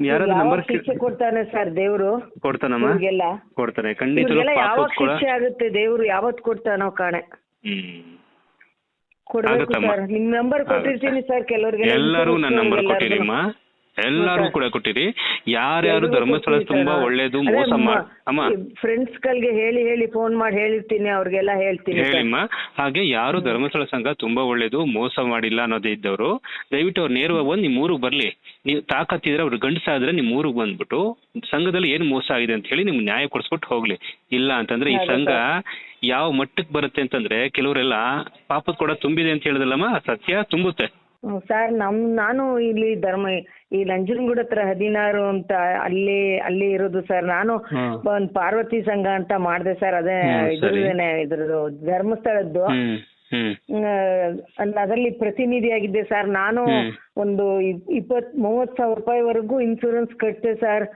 ಯಾರಾದ್ರೂ ನಂಬರ್ ಶಿಕ್ಷೆ ಕೊಡ್ತಾನೆ ಸರ್ ದೇವ್ರು? ಕೊಡ್ತಾನಮ್ಮ? ಇವ್ರಿಗೆಲ್ಲ? ಕೊಡ್ತಾನೆ. ಖಂಡಿತ ಇವ್ರಿಗೆಲ್ಲ ಯಾವಾಗ ಪಾಪದ ಕೂಡ ಶಿಕ್ಷೆ ಆಗುತ್ತೆ ದೇವ್ರು? ಯಾವತ್ ಕೊಡ್ತಾನೋ ಕಾಣೆ. ಹ್ಮ್. ಕೊಡ್ಬೇಕು ಆಗುತ್ತಮ್ಮ. ಸರ್ ನಿಮ್ ನಂಬರ್ ಕೊಟ್ಟಿರ್ತೀನಿ ಸರ್ ಕೆಲವ್ರಿಗೆ ಎಲ್ಲರೂ ನನ್ನ ನಂಬರ್ ಕೊಟ್ಟಿರಿಮ್ಮ ಎಲ್ಲರೂ ಕೂಡ ಕೊಟ್ಟಿರಿ. ಯಾರ್ಯಾರು ಧರ್ಮಸ್ಥಳ ತುಂಬಾ ಒಳ್ಳೇದು ಮೋಸ ಮಾಡ್ ಅಮ್ಮ. ಫ್ರೆಂಡ್ಸ್ ಗಳಿಗೆ ಹೇಳಿ ಹೇಳಿ ಫೋನ್ ಮಾಡಿ ಹೇಳಿರ್ತೀನಿ ಅವ್ರಿಗೆಲ್ಲ ಹೇಳ್ತೀನಿ ಹೇಳಿಮ್ಮ. ಹಾಗೆ ಯಾರು ಧರ್ಮಸ್ಥಳ ಸಂಘ ತುಂಬಾ ಒಳ್ಳೇದು ಮೋಸ ಮಾಡಿಲ್ಲ ಅನ್ನೋದೇ ಇದ್ದವರು ದಯವಿಟ್ಟು ಅವ್ರು ನೇರವಾಗಿ ಬಂದು ನಿಮ್ಮ ಊರಿಗೆ ಬರ್ಲಿ. ನೀವು ತಾಕತ್ತಿದ್ರೆ ಅವ್ರು ಗಂಡಸಾದ್ರೆ ನಿಮ್ಮ ಊರಿಗೆ ಬಂದ್ಬಿಟ್ಟು ಸಂಘದಲ್ಲಿ ಏನು ಮೋಸ ಆಗಿದೆ ಅಂತ ಹೇಳಿ ನಿಮ್ಗೆ ನ್ಯಾಯ ಕೊಡಿಸ್ಬಿಟ್ಟು ಹೋಗ್ಲಿ. ಇಲ್ಲ ಅಂತಂದ್ರೆ ಈ ಸಂಘ ಯಾವ ಮಟ್ಟಕ್ಕೆ ಬರುತ್ತೆ ಅಂತಂದ್ರೆ ಕೆಲವರೆಲ್ಲ ಪಾಪದ ಕೂಡ ತುಂಬಿದೆ ಅಂತ ಹೇಳಿದಲ್ಲಮ್ಮ ಸತ್ಯ ತುಂಬುತ್ತೆ. ಸರ್ ನಮ್ ನಾನು ಇಲ್ಲಿ ಧರ್ಮ ಈ ನಂಜನಗೂಡ ಹತ್ರ ಹದಿನಾರು ಅಂತ ಅಲ್ಲಿ ಅಲ್ಲಿ ಇರೋದು ಸರ್. ನಾನು. ಒಂದ್ ಪಾರ್ವತಿ ಸಂಘ ಅಂತ ಮಾಡಿದೆ ಸರ್. ಅದೇ. ಇದ್ರದ್ದೇನೆ ಇದ್ರದ್ದು ಧರ್ಮಸ್ಥಳದ್ದು. ಅಲ್ಲ ಅದ್ರಲ್ಲಿ ಪ್ರತಿನಿಧಿಯಾಗಿದ್ದೆ ಸರ್. ನಾನು ಒಂದು ಇಪ್- ಇಪ್ಪತ್ ಮೂವತ್ ಸಾವಿರ ರೂಪಾಯಿವರೆಗೂ ಇನ್ಸೂರೆನ್ಸ್ ಕಟ್ಟಿದೆ ಸರ್.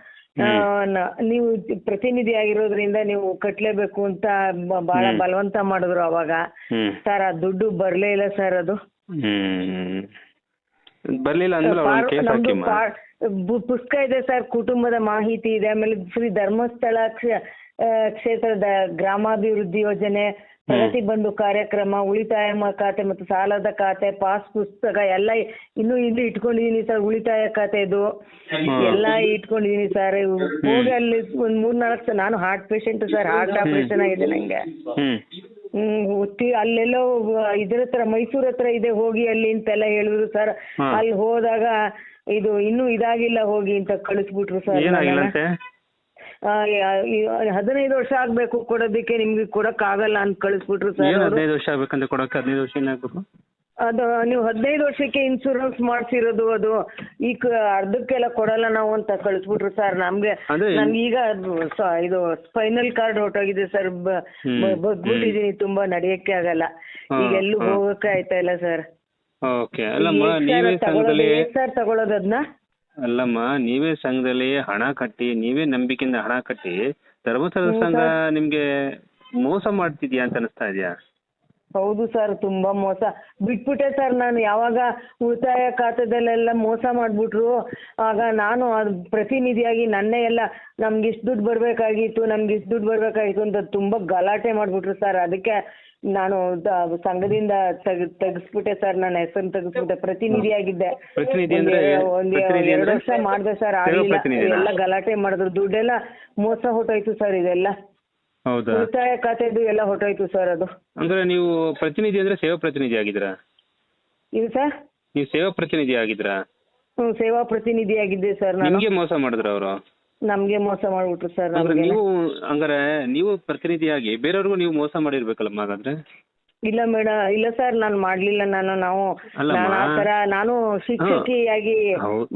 ನೀವು ಪ್ರತಿನಿಧಿ ಆಗಿರೋದ್ರಿಂದ ನೀವು ಕಟ್ಲೇಬೇಕು ಅಂತ ಬಹಳ. ಬಲವಂತ ಮಾಡಿದ್ರು ಅವಾಗ. ಸರ್ ಆ ದುಡ್ಡು ಬರ್ಲೇ ಇಲ್ಲ ಸರ್ ಅದು. ಹ್ಮ್. ಬರ್ಲಿಲ್ಲ ಅಂದ್ರೆ ಕೇಸ್ ಹಾಕಿಮ್ಮ ಪುಸ್ತಕ ಇದೆ ಸರ್ ಕುಟುಂಬದ ಮಾಹಿತಿ ಇದೆ ಆಮೇಲೆ ಶ್ರೀ ಧರ್ಮಸ್ಥಳ ಕ್ಷೇತ್ರದ ಗ್ರಾಮಾಭಿವೃದ್ಧಿ ಯೋಜನೆ ಪ್ರಗತಿ ಬಂಧು ಕಾರ್ಯಕ್ರಮ ಉಳಿತಾಯ ಖಾತೆ ಮತ್ತು ಸಾಲದ ಖಾತೆ ಪಾಸ್ ಪುಸ್ತಕ ಎಲ್ಲ ಇನ್ನು ಇಲ್ಲಿ ಇಟ್ಕೊಂಡಿದೀನಿ ಸರ್ ಉಳಿತಾಯ ಖಾತೆದು ಎಲ್ಲ ಇಟ್ಕೊಂಡಿದೀನಿ ಸರ್ ಹೋಗಿ ಅಲ್ಲಿ ಒಂದ್ ಮೂರ್ನಾಲ್ಕು ನಾನು heart patient sir heart operation ಆಗಿದೆ ನಂಗೆ. ಹ್ಮ್ ಅಲ್ಲೆಲ್ಲೋ ಇದ್ರ ಹತ್ರ ಮೈಸೂರ್ ಹತ್ರ ಇದೆ ಹೋಗಿ ಅಲ್ಲಿ ಅಂತೆಲ್ಲ ಹೇಳಿದ್ರು ಸರ್ ಹಾ. ಅಲ್ಲಿ ಹೋದಾಗ ಇದು ಇನ್ನೂ ಇದಾಗಿಲ್ಲ ಹೋಗಿ ಅಂತ ಕಳಿಸ್ಬಿಟ್ರು ಸರ್ ಏನಾಗಿಲ್ಲಂತೆ? ಹದಿನೈದು ವರ್ಷ ಆಗ್ಬೇಕು ಕೊಡೋದಕ್ಕೆ ನಿಮ್ಗೆ ಕೊಡಕ್ ಆಗಲ್ಲ ಅಂತ ಕಳಿಸ್ಬಿಟ್ರು ಏನ್ ಸರ್ ಹದಿನೈದು ವರ್ಷ ಆಗ್ಬೇಕಂತ ಕೊಡಕ್ಕೆ ಹದಿನೈದು ವರ್ಷ ಏನಾಗ್ಬೇಕು? ಅದು ನೀವು ಹದಿನೈದು ವರ್ಷಕ್ಕೆ ಇನ್ಶೂರೆನ್ಸ್ ಮಾಡ್ಸಿರೋದು ಅದು ಈಗ ಅರ್ಧಕ್ಕೆಲ್ಲ ಕೊಡಲ್ಲ ನಾವು ಅಂತ ಕಳಿಸ್ಬಿಟ್ರು ಸರ್ ನಮ್ಗೆ ಅದೇ. ನನ್ಗೆ ಈಗ ಸ- ಇದು ಸ್ಪೈನಲ್ ಕಾರ್ಡ್ ಹೊರಟೋಗಿದೆ ಸರ್. ಬಗ್ಬಿಟ್ಟಿದೀನಿ ತುಂಬಾ ನಡೆಯಕ್ಕೆ ಆಗಲ್ಲ ಹಾ, ಈಗ ಎಲ್ಲೂ ಹಾ. ಹೋಗಕ್ಕೆ ಆಯ್ತಾ ಇಲ್ಲ ಸರ್ ಓಕೆ ಅಲ್ಲಮ್ಮ ನೀವೇ ಸಂಘದಲ್ಲಿ ಸರ್ ತಗೊಳೋದು ಅದನ್ನ ಅಲ್ಲಮ್ಮ ನೀವೇ ಸಂಘದಲ್ಲಿ ಹಣ ಕಟ್ಟಿ ನೀವೇ ನಂಬಿಕೆಯಿಂದ ಹಣ ಕಟ್ಟಿ ಧರ್ಮಸ್ಥಳದ ಸಂಘ ನಿಮ್ಗೆ ಮೋಸ ಮಾಡ್ತಿದ್ಯಾ ಅಂತ ಅನಿಸ್ತಾ ಇದೆಯಾ ಹೌದು ಸರ್ ತುಂಬಾ ಮೋಸ. ಬಿಟ್ಬಿಟ್ಟೆ ಸರ್ ನಾನು ಯಾವಾಗ ಉಳಿತಾಯ ಖಾತೆದಲ್ಲೆಲ್ಲ ಮೋಸ ಮಾಡ್ಬಿಟ್ರು ಆಗ ನಾನು ಅದು ಪ್ರತಿನಿಧಿಯಾಗಿ ನನ್ನೇ ಎಲ್ಲ ನಮ್ಗೆ ಇಷ್ಟು ದುಡ್ಡು ಬರ್ಬೇಕಾಗಿತ್ತು ನಮ್ಗೆ ಇಷ್ಟು ದುಡ್ಡು ಬರ್ಬೇಕಾಗಿತ್ತು ಅಂತ ತುಂಬಾ ಗಲಾಟೆ ಮಾಡ್ಬಿಟ್ರು ಸರ್ ಅದಕ್ಕೆ ನಾನು ಸಂಘದಿಂದ ತೆಗ್ ತೆಗಿಸ್ಬಿಟ್ಟೆ ಸರ್ ನನ್ನ ಹೆಸರನ್ನ ತೆಗೆಸ್ಬಿಟ್ಟೆ. ಪ್ರತಿನಿಧಿಯಾಗಿದ್ದೆ. ಒಂದ್- ಎರಡು? ವರ್ಷ ಮಾಡ್ದೆ ಸರ್ ಆಗ್ಲಿಲ್ಲ. ಎಲ್ಲ ಗಲಾಟೆ ಮಾಡಿದ್ರು. ದುಡ್ಡೆಲ್ಲ ಮೋಸ ಹೊಟ್ಟೋಯ್ತು ಸರ್ ಇದೆಲ್ಲ. ಹೌದಾ? ಉಳಿತಾಯ ಖಾತೆದು ಎಲ್ಲ ಹೊರಟೋಯ್ತು ಸರ್ ಅದು. ಅಂದ್ರೆ ನೀವು ಪ್ರತಿನಿಧಿ ಅಂದ್ರೆ ಸೇವಾ ಪ್ರತಿನಿಧಿ ಆಗಿದ್ರಾ ಇದು ಸರ್? ನೀವು ಸೇವಾ ಪ್ರತಿನಿಧಿ ಆಗಿದ್ರಾ ಹ್ಮ್ ಸೇವಾ ಪ್ರತಿನಿಧಿಯಾಗಿದ್ದೆ ಸರ್ ನಾನು. ನಿಮ್ಗೆ ಮೋಸ ಮಾಡಿದ್ರ ಅವರು? ನಮ್ಗೆ ಮೋಸ ಮಾಡ್ಬಿಟ್ರು ಸರ್ ಅಂದ್ರೆ ನಮ್ಗೆ ನೀವು ಹಂಗಾರೆ ನೀವು ಪ್ರತಿನಿಧಿಯಾಗಿ ಬೇರೆಯವ್ರಿಗೂ ನೀವು ಮೋಸ ಮಾಡಿರ್ಬೇಕಲ್ಲಮ್ಮ ಹಾಗಾದ್ರೆ? ಇಲ್ಲ ಮೇಡಮ್ ಇಲ್ಲ ಸರ್ ನಾನು ಮಾಡ್ಲಿಲ್ಲ ನಾನು ನಾವು ಅಲ್ಲಮ್ಮ. ನಾನು ಆ ತರ ನಾನು ಶಿಕ್ಷಕಿಯಾಗಿ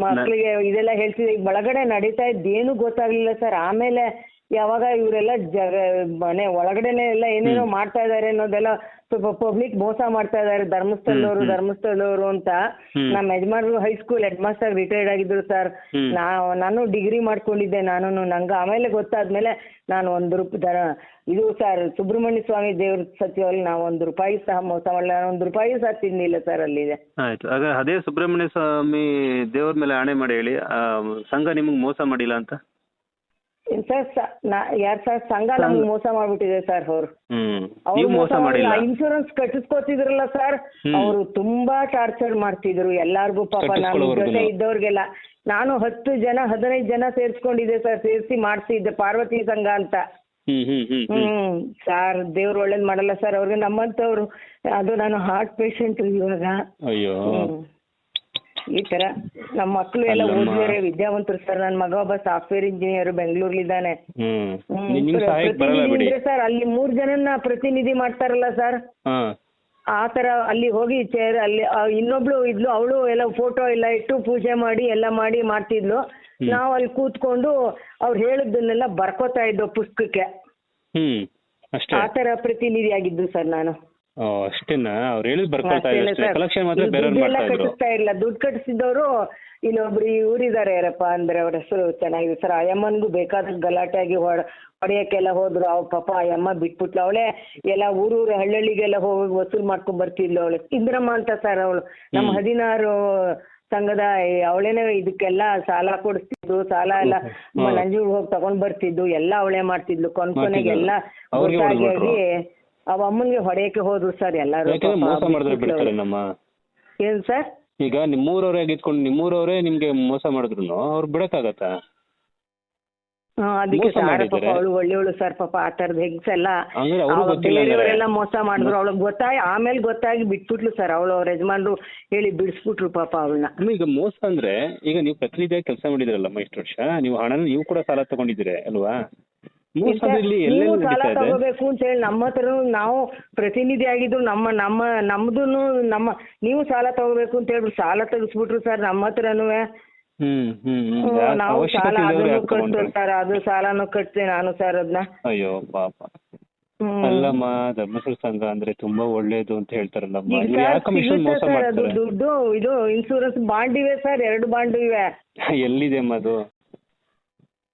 ಮಕ್ಕಳಿಗೆ ಇದೆಲ್ಲ ಹೇಳ್ತಿದ್ದೆ ಈಗ ಒಳಗಡೆ ನಡೀತಾ ಇದ್ದೇನು ಗೊತ್ತಾಗ್ಲಿಲ್ಲ ಸರ್. ಆಮೇಲೆ ಯಾವಾಗ ಇವರೆಲ್ಲ ಜಗ ಮನೆ ಒಳಗಡೆನೆ ಎಲ್ಲ ಏನೇನೋ ಮಾಡ್ತಾ ಇದಾರೆ ಅನ್ನೋದೆಲ್ಲ ಸ್ವಲ್ಪ ಪಬ್ಲಿಕ್ ಮೋಸ ಮಾಡ್ತಾ ಇದಾರೆ ಧರ್ಮಸ್ಥಳದವರು ಧರ್ಮಸ್ಥಳದವರು ಅಂತ. ನಮ್ ನಮ್ಮ high high school head master retired ಆಗಿದ್ರು ಸರ್ ನಾ ನಾನು ಡಿಗ್ರಿ ಮಾಡ್ಕೊಂಡಿದ್ದೆ ನಾನು ನಂಗ ಆಮೇಲೆ ಗೊತ್ತಾದ್ಮೇಲೆ ನಾನು ಒಂದು ರೂಪಾಯಿ ದರ ಇದು ಸರ್ ಸುಬ್ರಹ್ಮಣ್ಯ ಸ್ವಾಮಿ ದೇವ್ರ ಸತ್ಯವಲ್ಲಿ ನಾವು ಒಂದು ರೂಪಾಯಿ ಸಹ ಮೋಸ ಮಾಡಲ್ಲ ಒಂದು ರೂಪಾಯಿ ಸಹ ತಿನ್ನಿಲ್ಲ ಸರ್ ಅಲ್ಲಿದೆ ಆಯ್ತು. ಅದೇ ಸುಬ್ರಹ್ಮಣ್ಯ ಸ್ವಾಮಿ ದೇವ್ರ ಮೇಲೆ ಆಣೆ ಮಾಡಿ ಹೇಳಿ. ಸಂಘ ನಿಮಗೆ ಮೋಸ ಮಾಡಿಲ್ಲ ಅಂತ? ಸರ್ ಯಾರ್ ಸರ್ ಸಂಘ ನಮ್ಗೆ ಮೋಸ ಮಾಡ್ಬಿಟ್ಟಿದೆ ಸರ್ ಅವ್ರು. ಅವ್ರು ಮೋಸ ಮಾಡಿಲ್ಲ. ಇನ್ಶೂರೆನ್ಸ್ ಕಟ್ಟಿಸ್ಕೊತಿದ್ರಲ್ಲ ಸರ್. ಅವರು ತುಂಬಾ ಟಾರ್ಚರ್ ಮಾಡ್ತಿದ್ರು. ಎಲ್ಲಾರ್ಗೂ ಪಾಪ ನಾನು ಕಟ್ಟಿಸ್ಕೊಳ್ಳೋರ್ಗುನು. ಜೊತೆ ಇದ್ದವ್ರಿಗೆಲ್ಲ. ನಾನು ಹತ್ತು ಜನ ಹದಿನೈದು ಜನ ಸೇರ್ಸ್ಕೊಂಡಿದ್ದೆ ಸರ್ ಸೇರಿಸಿ ಮಾಡಿಸಿದ್ದೆ ಪಾರ್ವತಿ ಸಂಘ ಅಂತ. ಹ್ಮ್ ಸರ್ ದೇವ್ರು ಒಳ್ಳೇದ್ ಮಾಡಲ್ಲ ಸರ್ ಅವ್ರಿಗೆ ನಮ್ಮಂತವ್ರು ಅದು ನಾನು ಹಾರ್ಟ್ ಪೇಷಂಟ್ ಇವಾಗ. ಈ ತರ ನಮ್ಮ ಮಕ್ಕಳು ಎಲ್ಲ ಅಲ್ಲಮ್ಮ. ಓದಿದಾರೆ ವಿದ್ಯಾವಂತರು ಸರ್ ನನ್ನ ಮಗ ಒಬ್ಬ ಸಾಫ್ಟ್ವೇರ್ ಇಂಜಿನಿಯರ್ ಬೆಂಗಳೂರಲ್ಲಿದ್ದಾನೆ ಹ್ಮ್. ನಿಮ್ ನಿಮ್ ಬರಲ್ಲ ಬಿಡಿ. ಸರ್ ಅಲ್ಲಿ ಮೂರ್ ಜನನ್ನ ಪ್ರತಿನಿಧಿ ಮಾಡ್ತಾರಲ್ಲ ಸರ್ ಹಾ. ಆ ತರ ಅಲ್ಲಿ ಹೋಗಿ ಚೇರ್ ಅಲ್ಲಿ ಆ ಇನ್ನೊಬ್ಳು ಇದ್ಲು ಅವಳು ಎಲ್ಲ ಫೋಟೋ ಎಲ್ಲ ಇಟ್ಟು ಪೂಜೆ ಮಾಡಿ ಎಲ್ಲ ಮಾಡಿ ಮಾಡ್ತಿದ್ಲು. ನಾವು ಅಲ್ಲಿ ಕೂತ್ಕೊಂಡು ಅವ್ರು ಹೇಳಿದ್ದನ್ನೆಲ್ಲ ಬರ್ಕೋತಾ ಇದ್ದೋ ಪುಸ್ತಕಕ್ಕೆ. ಹ್ಮ್. ಅಷ್ಟೇ. ಆ ತರ ಪ್ರತಿನಿಧಿ ಆಗಿದ್ದು ಸರ್ ನಾನು. ಓ ಅಷ್ಟೇನಾ? ಅವ್ರು ಹೇಳಿದ್ ಬರ್ಕೊಳ್ತಾ ಇದ್ರು. ಕಲೆಕ್ಷನ್ ಮಾತ್ರ ಬೇರೆ ಬೇರೆಯವ್ರು ದುಡ್ಡೆಲ್ಲ ಮಾಡ್ತಾ ಇದ್ರು. ಕಟ್ಟಿಸ್ತಾ ಇಲ್ಲ. ದುಡ್ಡು ಕಟ್ಟಿಸಿದವರು ಇಲ್ಲೊಬ್ರು ಊರಿದ್ದಾರೆ ಯಾರಪ್ಪ ಅಂದ್ರೆ ಅವ್ರ ಹೆಸರು ಚೆನ್ನಾಗಿದೆ. ಸರ್ ಅಯ್ಯಮ್ಮನ್ಗೂ ಬೇಕಾದ ಗಲಾಟೆ ಆಗಿ ಹೊಡ ಹೊಡೆಯಕ್ಕೆಲ್ಲ ಹೋದ್ರು. ಅವ್ ಪಾಪ ಅಯ್ಯಮ್ಮ ಬಿಟ್ಬಿಟ್ಲು. ಅವಳೆ ಎಲ್ಲ ಊರೂರು ಹಳ್ಳಿಗೆಲ್ಲ ಹೋಗಿ ವಸೂಲ್ ಮಾಡ್ಕೊಂಡ್ ಬರ್ತಿದ್ಲು ಅವಳು. ಇಂದ್ರಮ್ಮ ಅಂತ ಸರ್ ಅವಳು. ನಮ್ಮ ಹದಿನಾರು ಸಂಘದ ಅವಳೇನೆ ಇದಕ್ಕೆಲ್ಲ ಸಾಲ ಕೊಡಿಸ್ತಿದ್ದು ಸಾಲ ಎಲ್ಲ. ನಂಜೂರ್ ಹೋಗಿ ತಗೊಂಡ್ ಬರ್ತಿದ್ದು ಎಲ್ಲ ಅವಳೇ ಮಾಡ್ತಿದ್ಲು. ಕೊನ್ ಕೊನೆಗೆ ಎಲ್ಲ ಅವ್ರಿಗೆ ಗೊತ್ತಾಗಿ ಹೊಡ್ದ್ಬಿಟ್ರು. ಅವ ಅಮ್ಮನ್ಗೆ ಹೊಡೆಯಕ್ಕೆ ಹೋದ್ರು ಸರ್ ಎಲ್ಲಾರು ಯಾಕಂದ್ರೆ ಮೋಸ ಮಾಡಿದ್ರೆ ಬಿಡ್ತಾರೆ ನಮ್ಮ. ಏನ್ ಸರ್ ಈಗ ನಿಮ್ಮೂರವರೇ ಆಗಿದ್ಕೊಂಡು ನಿಮ್ಮೂರವ್ರೆ ನಿಮ್ಗೆ ಮೋಸ ಮಾಡಿದ್ರು ಅವ್ರು ಬಿಡಕ್ಕಾಗತ್ತಾ? ಹಾ, ಅದಕ್ಕೆ ಮೋಸ ಸಾರ ಪಾಪ ಮಾಡಿದ್ದಾರೆ. ಅವಳು ಒಳ್ಳೆಯವಳು ಸರ್ ಪಾಪ ಆ ತರದ ಹೆಂಗ್ಸೆಲ್ಲ ಎಲ್ಲ. ಅವ್ರು ಅವಾಗ ಗೊತ್ತಿಲ್ಲ. ಬೇರೆಯವರೆಲ್ಲ ಮೋಸ ಮಾಡಿದ್ರು ಅವಳಿಗೆ ಗೊತ್ತಾಗಿ ಆಮೇಲೆ ಗೊತ್ತಾಗಿ ಬಿಟ್ಬಿಟ್ಲು ಸರ್ ಅವಳು ಅವ್ರ ಯಜಮಾನ್ರು ಹೇಳಿ ಬಿಡಿಸ್ಬಿಟ್ರು ಪಾಪ ಅವಳನ್ನ. ಅಮ್ಮ ಈಗ ಮೋಸ ಅಂದ್ರೆ ಈಗ ನೀವು ಪ್ರತಿನಿಧಿಯಾಗಿ ಕೆಲಸ ಮಾಡಿದ್ರಲ್ಲಮ್ಮ ಇಷ್ಟು ವರ್ಷ? ನೀವು ಹಣನ ನೀವು ಕೂಡ ಸಾಲ ತಗೊಂಡಿದ್ದೀರಿ ಅಲ್ವಾ? ಇಲ್ಲಿ ನೀವು ಸಾಲ ತಗೋಬೇಕು ಅಂತ ಹೇಳಿ ನಮ್ಮ ಹತ್ರ ನಾವು ಪ್ರತಿನಿಧಿ ಆಗಿದ್ರು ನಮ್ಮ ನಮ್ಮ ನಮ್ದುನು ನಮ್ಮ ನೀವು ಸಾಲ ತಗೋಬೇಕು ಅಂತ ಹೇಳಿ ಸಾಲ ತೆಗಿಸ್ಬಿಟ್ರು ಸರ್ ನಮ್ಮ ಹತ್ರನೂ. ಹ್ಮ್ ಹ್ಮ್ ಹ್ಮ್. ಹ್ಮ್, ನಾವು ಸಾಲ ಅದನ್ನು ಕಟ್ತೇವೆ ಸರ್ ಅದು ಸಾಲನು ಕಟ್ತೆ ನಾನು ಸರ್ ಅದನ್ನ. ಅಯ್ಯೋ ಪಾಪ. ಅಲ್ಲಮ್ಮ ಧರ್ಮಸ್ಥಳ ಸಂಘ ಅಂದ್ರೆ ತುಂಬಾ ಒಳ್ಳೇದು ಅಂತ ಹೇಳ್ತಾರಲ್ಲ ದುಡ್ಡು ಇದು ಇನ್ಸೂರೆನ್ಸ್ ಬಾಂಡ್ ಇವೆ ಸರ್ ಎರಡು ಬಾಂಡ್ ಇವೆ. ಎಲ್ಲಿದೆ ಅಮ್ಮ ಅದು?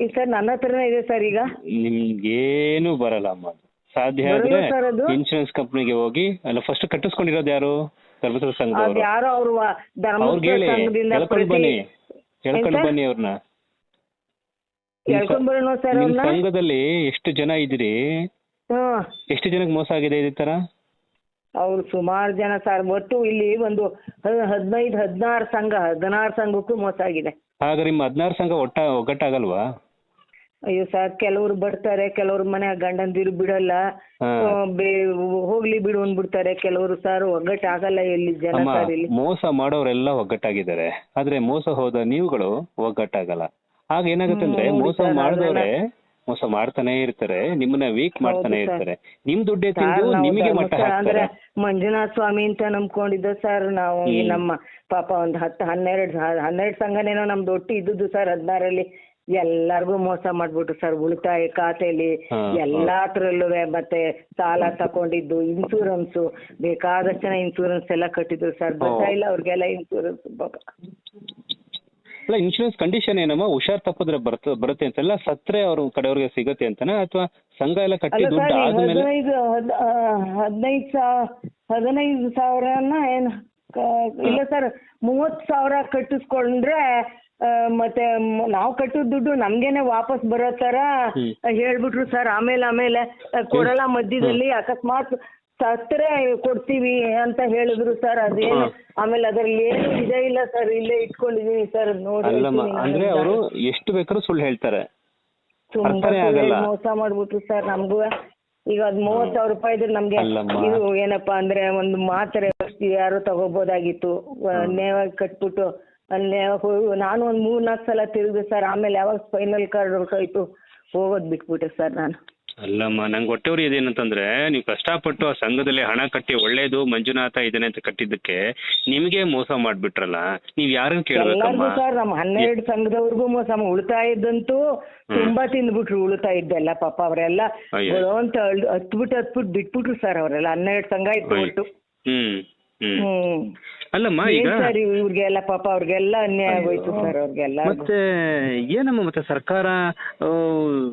ಈಗ ಸರ್ ನನ್ನ ಹತ್ರನೇ ಇದೆ ಸರ್ ಈಗ. ನಿಮ್ಗೇನು ಬರಲ್ಲ ಅಮ್ಮ ಅದು. ಸಾಧ್ಯ ಬರಲ್ಲ ಆದ್ರೆ ಅದು? ಇನ್ಶೂರೆನ್ಸ್ ಕಂಪ್ನಿಗೆ ಹೋಗಿ ಅಲ್ಲ ಫಸ್ಟ್ ಕಟ್ಟಿಸ್ಕೊಂಡಿರೋದು ಯಾರು? ಧರ್ಮಸ್ಥಳ ಅದ್ ಸಂಘದವರು ಯಾರೋ ಅವ್ರು ವ- ಅವ್ರಿಗೆ ಧರ್ಮಸ್ಥಳ ಹೇಳಿ ಸಂಘದಿಂದ ಹೇಳ್ಕೊಂಡು ಪ್ರತಿ ಬನ್ನಿ. ಎಂತ? ಬನ್ನಿ ಅವ್ರನ್ನ ಬರೋಣ ಸರ್ ನಿಮ್ ಅವ್ರನ್ನ ಸಂಘದಲ್ಲಿ ಎಷ್ಟು ಜನ ಇದ್ರಿ ಹ್ಮ್ ಎಷ್ಟು ಜನಕ್ಕೆ ಮೋಸ ಆಗಿದೆ ಇದೇ ತರ? ಅವ್ರು ಸುಮಾರು ಜನ ಸರ್ ಒಟ್ಟು ಇಲ್ಲಿ ಒಂದು ಹ- ಹದಿನೈದು ಹದಿನಾರು ಸಂಘ ಹದಿನಾರು ಸಂಘಕ್ಕೂ ಮೋಸ ಆಗಿದೆ. ಹಾಗಾದ್ರೆ ನಿಮ್ಮ ಹದಿನಾರು ಸಂಘ ಒಟ್ಟ ಒಗ್ಗಟ್ಟಾಗಲ್ವಾ? ಅಯ್ಯೋ ಸರ್ ಕೆಲವ್ರು ಬರ್ತಾರೆ ಕೆಲವ್ರು ಮನೆ ಗಂಡಂದಿರು ಬಿಡಲ್ಲ. ಆ, ಬೇ- ಹೋಗ್ಲಿ ಬಿಡು ಅಂದ್ಬಿಡ್ತಾರೆ ಕೆಲವರು ಸರ್ ಒಗ್ಗಟ್ಟು ಆಗಲ್ಲ ಎಲ್ಲಿ ಜನ ಅಮ್ಮ ಸರ್ ಇಲ್ಲಿ. ಮೋಸ ಮಾಡೋರೆಲ್ಲ ಒಗ್ಗಟ್ಟಾಗಿದ್ದಾರೆ. ಆದ್ರೆ ಮೋಸ ಹೋದ ನೀವುಗಳು ಒಗ್ಗಟ್ಟಾಗಲ್ಲ. ಆಗ ಏನಾಗುತ್ತೆ ಅಂದ್ರೆ ಹ್ಮ್, ಮೋಸ ಸರ್, ಮಾಡಿದವ್ರೆ ಮೋಸ ಮಾಡ್ತಾನೆ ಇರ್ತಾರೆ ನಿಮ್ಮನ್ನ ವೀಕ್ ಮಾಡ್ತಾನೆ ಹೌದು ಸರ್. ಇರ್ತಾರೆ. ನಿಮ್ ದುಡ್ಡೇ ಸರ್, ತಿಂದು ನಾವು ನಿಮಗೆ ಮಟ್ಟ ಧರ್ಮಸ್ಥಳ ಅಂದ್ರೆ ಹಾಕ್ತಾರೆ. ಮಂಜುನಾಥ ಸ್ವಾಮಿ ಅಂತ ನಂಬ್ಕೊಂಡಿದ್ದ ಸರ್ ನಾವು ನಮ್ಮ ಪಾಪ ಒಂದ್ ಹತ್ತು ಹನ್ನೆರಡು ಹನ್ನೆರಡು ಸಂಘನೇನೋ ನಮ್ದು ಒಟ್ಟು ಇದ್ದದ್ದು ಸರ್ ಹದಿನಾರಲ್ಲಿ. ಎಲ್ಲಾರ್ಗು ಮೋಸ ಮಾಡ್ಬಿಟ್ರು ಸರ್. ಉಳಿತಾಯ ಖಾತೆಯಲ್ಲಿ ಎಲ್ಲಾತ್ರಲ್ಲೂ ಮತ್ತೆ ಸಾಲ ತಕೊಂಡಿದ್ದು ಇನ್ಸೂರೆನ್ಸ್ ಬೇಕಾದಷ್ಟು ಜನ ಇನ್ಸೂರೆನ್ಸ್ ಎಲ್ಲ ಕಟ್ಟಿದ್ರು ಸರ್. ಇಲ್ಲ ಅವ್ರಿಗೆಲ್ಲ ಇನ್ಸೂರೆನ್ಸ್ ಅಲ್ಲ ಇನ್ಶೂರೆನ್ಸ್ ಕಂಡೀಷನ್ ಏನಮ್ಮ? ಹುಷಾರ್ ತಪ್ಪಿದ್ರೆ ಬರ್ತ ಬರುತ್ತೆ ಅಂತೆಲ್ಲ ಸತ್ರೆ ಅವ್ರ ಕಡೆಯವ್ರಿಗೆ ಸಿಗುತ್ತೆ ಅಂತನಾ? ಅಥವಾ ಸಂಘ ಎಲ್ಲ ಕಟ್ಟಿ ದುಡ್ಡು ಆದ್ಮೇಲೆ ಹದಿನೈದು ಹದಿನೈದು ಸಾವಿರ ಹದಿನೈದು ಸಾವಿರನ ಏನು ಇಲ್ಲ ಸರ್ ಮೂವತ್ತು ಸಾವಿರ ಕಟ್ಟಿಸ್ಕೊಂಡ್ರೆ ಆ, ಮತ್ತೆ ಮ್- ನಾವು ಕಟ್ಟಿದ ದುಡ್ಡು ನಮ್ಗೇನೆ ವಾಪಸ್ ಬರೋ ತರ ಹೇಳ್ಬಿಟ್ರು ಸರ್. ಆಮೇಲೆ ಆಮೇಲೆ ಆ, ಕೊಡಲ್ಲ ಮಧ್ಯದಲ್ಲಿ ಅಕಸ್ಮಾತ್ ಸತ್ರೆ ಕೊಡ್ತೀವಿ ಅಂತ ಹೇಳಿದ್ರು ಸರ್. ಅದೇನು ಆಮೇಲೆ ಅದ್ರಲ್ಲಿ ಏನು ಇದೇ ಇಲ್ಲ ಸರ್. ಇಲ್ಲೇ ಇಟ್ಕೊಂಡಿದೀನಿ ಸರ್. ನೋಡಿ ಅಲ್ಲಮ್ಮ ಅಂದ್ರೆ ಅವರು ಎಷ್ಟು ಬೇಕಾದ್ರೂ ಸುಳ್ಳು ಹೇಳ್ತಾರೆ. ತುಂಬಾ ಅರ್ಥನೇ ಸುಳ್ಳು ಆಗಲ್ಲ. ಮೋಸ ಮಾಡ್ಬಿಟ್ರು ಸರ್ ನಮ್ಗೂ. ಈಗ ಅದ್ ಮೂವತ್ ಸಾವಿರ ರೂಪಾಯಿ ಇದ್ರೆ ನಮ್ಗೆ ಅಲ್ಲಮ್ಮ. ಇದು ಏನಪ್ಪಾ ಅಂದ್ರೆ ಒಂದು ಮಾತ್ರೆ ಔಷಧಿ ಯಾರು ತಗೋಬೋದಾಗಿತ್ತು. ನೇವಾಗಿ ಕಟ್ಬಿಟ್ಟು ಅಲ್ಲಿ ಹೋ- ನಾನು ಒಂದ್ ಮೂರ್ ನಾಲ್ಕು ಸಲ ತಿರುಗಿದೆ ಸರ್ ಆಮೇಲೆ ಯಾವಾಗ ಫೈನಲ್ ಕಾರ್ಡ್ ಹೊರಟೋಯ್ತು ಹೋಗೋದ್ ಬಿಟ್ಬಿಟ್ಟೆ ಸರ್ ನಾನು. ಅಲ್ಲಮ್ಮ ನಂಗೆ ಹೊಟ್ಟೆವ್ರಿ ಇದೇನಂತಂದ್ರೆ ನೀವು ಕಷ್ಟಪಟ್ಟು ಆ ಸಂಘದಲ್ಲಿ ಹಣ ಕಟ್ಟಿ ಒಳ್ಳೇದು ಮಂಜುನಾಥ ಇದೇನೆ ಅಂತ ಕಟ್ಟಿದ್ದಕ್ಕೆ ನಿಮಗೆ ಮೋಸ ಮಾಡ್ಬಿಟ್ರಲ್ಲ ನೀವ್ ಯಾರನ್ನ ಕೇಳ್ಬೇಕಮ್ಮ? ಎಲ್ಲಾರ್ಗು ಸರ್ ನಮ್ಮ ಹನ್ನೆರಡು ಸಂಘದವ್ರಿಗೂ ಮೋಸ ಮಾ- ಇದ್ದಂತೂ ತುಂಬಾ ತಿಂದ್ಬಿಟ್ರು ಉಳಿತಾಯದ್ದೆಲ್ಲ ಪಾಪ ಅವರೆಲ್ಲ. ಅಯ್ಯೋ. ಅಂತ ಹತ್ಬಿಟ್ಟು ಹತ್ಬಿಟ್ಟು ಬಿಟ್ಬಿಟ್ರು ಸರ್ ಅವರೆಲ್ಲ ಹನ್ನೆರಡು ಸಂಘ ಇತ್ತು. ಒಟ್ಟು. ಹ್ಮ್. ಹ್ಮ್. ಹ್ಮ್. ಅಲ್ಲಮ್ಮ ಈಗ ಏನ್ ಸರ್ ಇವ್ರಿಗೆಲ್ಲ ಪಾಪ ಅವ್ರಿಗೆಲ್ಲ ಅನ್ಯಾಯ ಆಗೋಯ್ತು ಸರ್ ಅವ್ರಿಗೆಲ್ಲ ಮತ್ತೆ ಏನಮ್ಮ ಮತ್ತೆ ಸರ್ಕಾರ ಆ,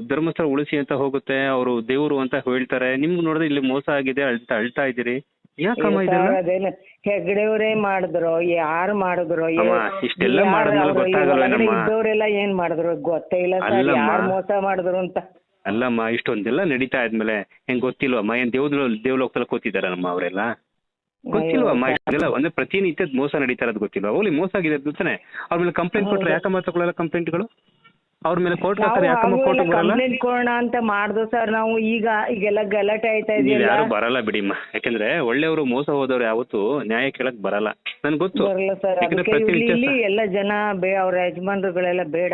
ಧರ್ಮಸ್ಥಳ ಉಳಿಸಿ ಅಂತ ಹೋಗುತ್ತೆ ಅವರು ದೇವರು ಅಂತ ಹೇಳ್ತಾರೆ. ನಿಮ್ಗೆ ನೋಡಿದ್ರೆ ಇಲ್ಲಿ ಮೋಸ ಆಗಿದೆ ಅಳ್ತಾ ಅಳ್ತಾ ಇದ್ದೀರಿ. ಯಾಕಮ್ಮ ಇದೆಲ್ಲ? ಅದೇನು ಹೆಗ್ಡೆಯವರೇ ಮಾಡಿದ್ರು ಯಾರು ಮಾಡಿದ್ರು ಅಮ್ಮ, ಇಷ್ಟೆಲ್ಲ ಮಾಡಿದ್ಮೇಲೆ ಗೊತ್ತಾಗಲ್ವೇನಮ್ಮ? ಇದ್ದವರೆಲ್ಲ ಏನ್ ಮಾಡಿದ್ರು ಗೊತ್ತೇ ಇಲ್ಲ ಸರ್ ಅಲ್ಲಮ್ಮ. ಯಾರು ಮೋಸ ಮಾಡಿದ್ರು ಅಂತ. ಅಲ್ಲಮ್ಮ ಇಷ್ಟೊಂದೆಲ್ಲ ನಡೀತಾ ಇದ್ಮೇಲೆ ಹೆಂಗ್ ಗೊತ್ತಿಲ್ವಮ್ಮ? ಏನ್ ದೇವ್ರ ದೇವ್ಲೋಕದಲ್ಲಿ ಕೂತಿದಾರಮ್ಮ ಅವರೆಲ್ಲ? ಗೊತ್ತಿಲ್ವಮ್ಮ ಇಷ್ಟೆಲ್ಲ ಅಂದ್ರೆ ಪ್ರತಿನಿತ್ಯದ ಮೋಸ ನಡೀತಾ ಇರೋದು ಗೊತ್ತಿಲ್ವಾ? ಓಲಿ ಮೋಸ ಆಗಿದೆ ಅಂತಾನೆ ಅವ್ರ ಮೇಲೆ ಕಂಪ್ಲೇಂಟ್ ಕೊಟ್ರೆ ಯಾಕಮ್ಮ ತಗೊಳ್ಳಲ್ಲ ಕಂಪ್ಲೇಂಟ್ಗಳು ಅವ್ರ ಮೇಲೆ ಕೋರ್ಟ್ ಹಾಕ್ತಾರೆ ಯಾಕಮ್ಮ ಕೋರ್ಟ್ ಬರಲ್ಲ? ಕಂಪ್ಲೇಂಟ್ ಕೊಡೋಣ ಅಂತ ಮಾಡ್ದು ಸರ್ ನಾವು ಈಗ ಈಗೆಲ್ಲ ಗಲಾಟೆ ಆಯ್ತಾ ಇದೆಯಲ್ಲ? ಯಾರು ಬರಲ್ಲ ಬಿಡಿಮ್ಮ. ಯಾಕಂದ್ರೆ ಒಳ್ಳೆಯವರು ಮೋಸ ಹೋದವ್ರು ಯಾವತ್ತು ನ್ಯಾಯ ಕೇಳಕ್ ಬರಲ್ಲ. ನನ್ಗೆ ಗೊತ್ತು. ಬರಲ್ಲ ಸರ್. ಇಲ್ಲಿ ಎಲ್ಲ ಜನ ಬೇ ಅವ್ರ ಯಜಮಾನ್ರುಗಳೆಲ್ಲ ಬೇಡ.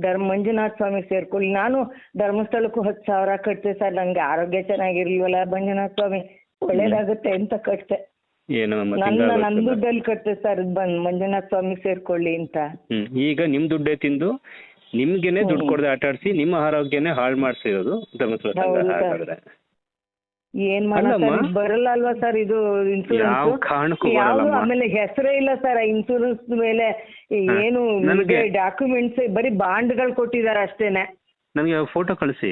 ಧರ್ಮ ಮಂಜುನಾಥ ಸ್ವಾಮಿ ಸೇರ್ಕೊಳ್ಳಿ. ನಾನು ಧರ್ಮಸ್ಥಳಕ್ಕೂ ಹತ್ತು ಸಾವಿರ ಕಟ್ತೆ ಸರ್. ನಂಗೆ ಆರೋಗ್ಯ ಚೆನ್ನಾಗಿರ್ಲಿವಲ್ಲ ಮಂಜುನಾಥ ಸ್ವಾಮಿ. ಒಳ್ಳೇದಾಗುತ್ತೆ ಅಂತ ಕಟ್ತೆ. ಏನು ನನ್ನ. ನನ್ನ ದುಡ್ಡಲ್ಲಿ ಕಟ್ತೆ ಸರ್ ಬಂದ್ ಮಂಜುನಾಥ ಸ್ವಾಮಿ ಸೇರ್ಕೊಳ್ಳಿ ಅಂತ ಹ್ಮ್ ಈಗ ನಿಮ್ ದುಡ್ಡೇ ತಿಂದು ನಿಮ್ಗೆನೆ ದುಡ್ಡು ಕೊಡದೆ ಆಟ ಆಡ್ಸಿ ನಿಮ್ಮ ಆರೋಗ್ಯನೇ ಹಾಳು ಮಾಡ್ಸಿರೋದು ಧರ್ಮಸ್ಥಳ ಸಂಘ ಹೌದು ಸರ್. ಹಾಗಾದ್ರೆ ಏನ್ ಅಲ್ಲಮ್ಮ. ಸರ್ ಬರಲ್ಲ ಅಲ್ವಾ ಸರ್ ಇದು ಯಾವ ಇನ್ಸೂರೆನ್ಸ್ ಕಾರಣಕ್ಕೂ ಯಾವ್ದು ಬರಲ್ಲಮ್ಮ. ಆಮೇಲೆ ಹೆಸರೇ ಇಲ್ಲ ಸರ್ ಇನ್ಸೂರೆನ್ಸ್ ಮೇಲೆ ಏನು ನನಗೆ- ಡಾಕ್ಯುಮೆಂಟ್ಸ್ ಬರೀ ಬಾಂಡ್ಗಳು ಕೊಟ್ಟಿದ್ದಾರೆ ಅಷ್ಟೇನೆ ನನಗೆ ಫೋಟೋ ಕಳಿಸಿ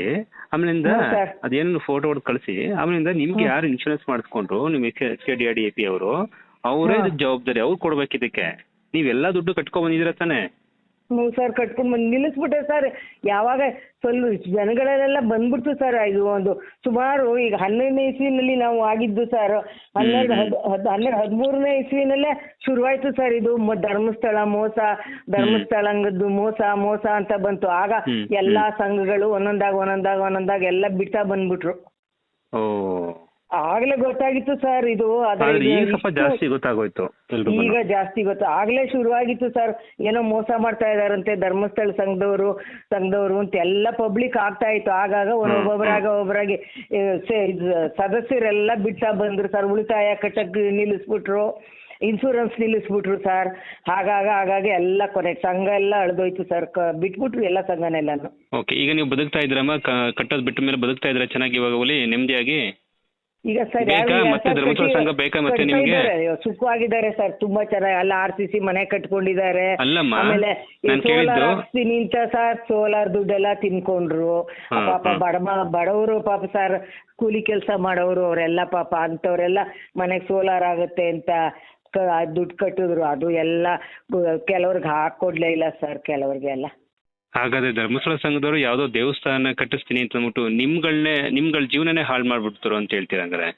ಆಮೇಲಿಂದ. ಅದೇನು ಫೋಟೋ ಕಳಿಸಿ ಆಮೇಲಿಂದ ನಿಮ್ಗೆ ಯಾರು ಇನ್ಶೂರೆನ್ಸ್ ಮಾಡಿಸ್ಕೊಂಡ್ರು ನಿಮ್ H K D R D A P ಅವರು ಅವರೇ. ಜವಾಬ್ದಾರಿ ಅವ್ರು ಕೊಡ್ಬೇಕು ಇದಕ್ಕೆ ನೀವೆಲ್ಲಾ ದುಡ್ಡು ಕಟ್ಕೊಂಡ್ ಬಂದಿದ್ದೀರ ತಾನೆ ಹ್ಞೂ ಸರ್ ಕಟ್ಕೊಂಡ್ ಬಂದು ನಿಲ್ಲಿಸ್ಬಿಟ್ಟೆ ಸರ್ ಯಾವಾಗ ಸ್ವಲ್ಪ ಜನಗಳೆಲ್ಲ ಬಂದ್ಬಿಡ್ತು ಸರ್ ಇದು ಒಂದು. ಸುಮಾರು ಈಗ ಹನ್ನೆರಡನೇ ಇಸ್ವಿನಲ್ಲಿ ನಾವು ಆಗಿದ್ದು ಸರ್ ಹನ್ನೆರಡು ಹದ್ ಹನ್ನೆರಡು ಹದಿಮೂರನೇ ಇಸ್ವಿನಲ್ಲೇ ಶುರುವಾಯ್ತು ಸರ್ ಇದು ಧರ್ಮಸ್ಥಳ ಮೋಸ ಧರ್ಮಸ್ಥಳಂಗದ್ದು ಮೋಸ ಮೋಸ ಅಂತ ಬಂತು. ಆಗ ಎಲ್ಲಾ ಸಂಘಗಳು ಒಂದೊಂದಾಗ ಒಂದೊಂದಾಗ ಒಂದೊಂದಾಗ ಎಲ್ಲ ಬಿಡ್ತಾ ಬಂದ್ಬಿಟ್ರು. ಓ. ಆಗ್ಲೇ ಗೊತ್ತಾಗಿತ್ತು ಸರ್ ಇದು ಆದ್ರೆ ಆದ್ರೆ ಇದು ಈಗ ಸ್ವಲ್ಪ ಇಷ್ಟು- ಜಾಸ್ತಿ ಗೊತ್ತಾಗೋಯ್ತು ಎಲ್ರಿಗೂ ಈಗ ಜಾಸ್ತಿ ಗೊತ್ತು ಆಗ್ಲೇ ಶುರುವಾಗಿತ್ತು ಸರ್ ಏನೋ ಮೋಸ ಮಾಡ್ತಾ ಇದಾರಂತೆ ಧರ್ಮಸ್ಥಳ ಸಂಘದವರು ಸಂಘದವರು ಅಂತ ಎಲ್ಲ ಪಬ್ಲಿಕ್ ಆಗ್ತಾ ಇತ್ತು. ಆಗಾಗ ಒಬ್ಬೊಬ್ಬರಾಗ ಒಬ್ಬರಾಗಿ ಏ, ಸೆ- ಇದ್ ಸದಸ್ಯರೆಲ್ಲ ಬಿಡ್ತಾ ಬಂದ್ರು ಸರ್ ಉಳಿತಾಯ ಕಟ್ಟಕ್ ನಿಲ್ಲಿಸ್ಬಿಟ್ರು ಇನ್ಶೂರೆನ್ಸ್ ನಿಲ್ಲಿಸ್ಬಿಟ್ರು ಸರ್. ಹಾಗಾಗ ಆಗಾಗ ಎಲ್ಲ ಕೊನೆ ಸಂಘ ಎಲ್ಲ ಅಳ್ದೋಯ್ತು ಸರ್ ಕ- ಬಿಟ್ಬಿಟ್ರು ಎಲ್ಲ ಸಂಘನೆಲ್ಲಾನು. ಓಕೆ ಈಗ ನೀವು ಬದುಕ್ತಾ ಇದ್ರಮ್ಮ ಕ- ಕಟ್ಟೋದ್ ಬಿಟ್ಟ ಮೇಲೆ ಬದುಕ್ತಾ ಇದ್ರೆ ಚೆನ್ನಾಗಿ ಇವಾಗ ಒಲಿ ನೆಮ್ಮದಿಯಾಗಿ? ಈಗ ಸರ್ ಬೇಕಾ? ಮತ್ತೆ ಸರ್ ಧರ್ಮಸ್ಥಳ ಸಂಘ ಬೇಕಾ ಮತ್ತೆ ಕಟ್ತಾ ನಿಮ್ಗೆ? ಇದ್ದಾರೆ. ಅಯ್ಯೋ, ಸುಖವಾಗಿದ್ದಾರೆ ಸರ್ ತುಂಬಾ ಚೆನ್ನಾಗಿ ಅಲ್ಲ ಆರ್ ಸಿ ಸಿ ಮನೆ ಕಟ್ಕೊಂಡಿದ್ದಾರೆ ಅಲ್ಲಮ್ಮ, ಆಮೇಲೆ ನಾನ್ ಸೋಲಾರ್ ಕೇಳಿದ್ದು- ನಿಂತ ಸರ್ ಸೋಲಾರ್ ದುಡ್ಡೆಲ್ಲ ತಿನ್ಕೊಂಡ್ರು ಹಾ, ಪಾಪ ಹಾ. ಬಡಮ ಬಡವರು ಪಾಪ ಸರ್ ಕೂಲಿ ಕೆಲಸ ಮಾಡೋರು ಅವರೆಲ್ಲ ಪಾಪ ಅಂತವ್ರೆಲ್ಲ ಮನೆಗೆ ಸೋಲಾರ್ ಆಗುತ್ತೆ ಅಂತ ದುಡ್ಡು ಕಟ್ಟಿದ್ರು ಅದು ಎಲ್ಲ ಕೆಲವ್ರಿಗೆ ಹಾಕೊಡ್ಲೇ ಇಲ್ಲ ಸರ್ ಕೆಲವ್ರಿಗೆ ಎಲ್ಲ ಹಾಗಾದ್ರೆ ಧರ್ಮಸ್ಥಳ ಸಂಘದವರು ಯಾವ್ದೋ ದೇವಸ್ಥಾನ ಕಟ್ಟಿಸ್ತೀನಿ ಅಂತ ಅಂದ್ಬಿಟ್ಟು ನಿಮ್ಗಳನ್ನೇ ನಿಮ್ಗಳ ಜೀವನನೇ ಹಾಳು ಮಾಡ್ಬಿಡ್ತಾರೋ ಅಂತ ಹೇಳ್ತೀರ ಹಂಗಾರೆ?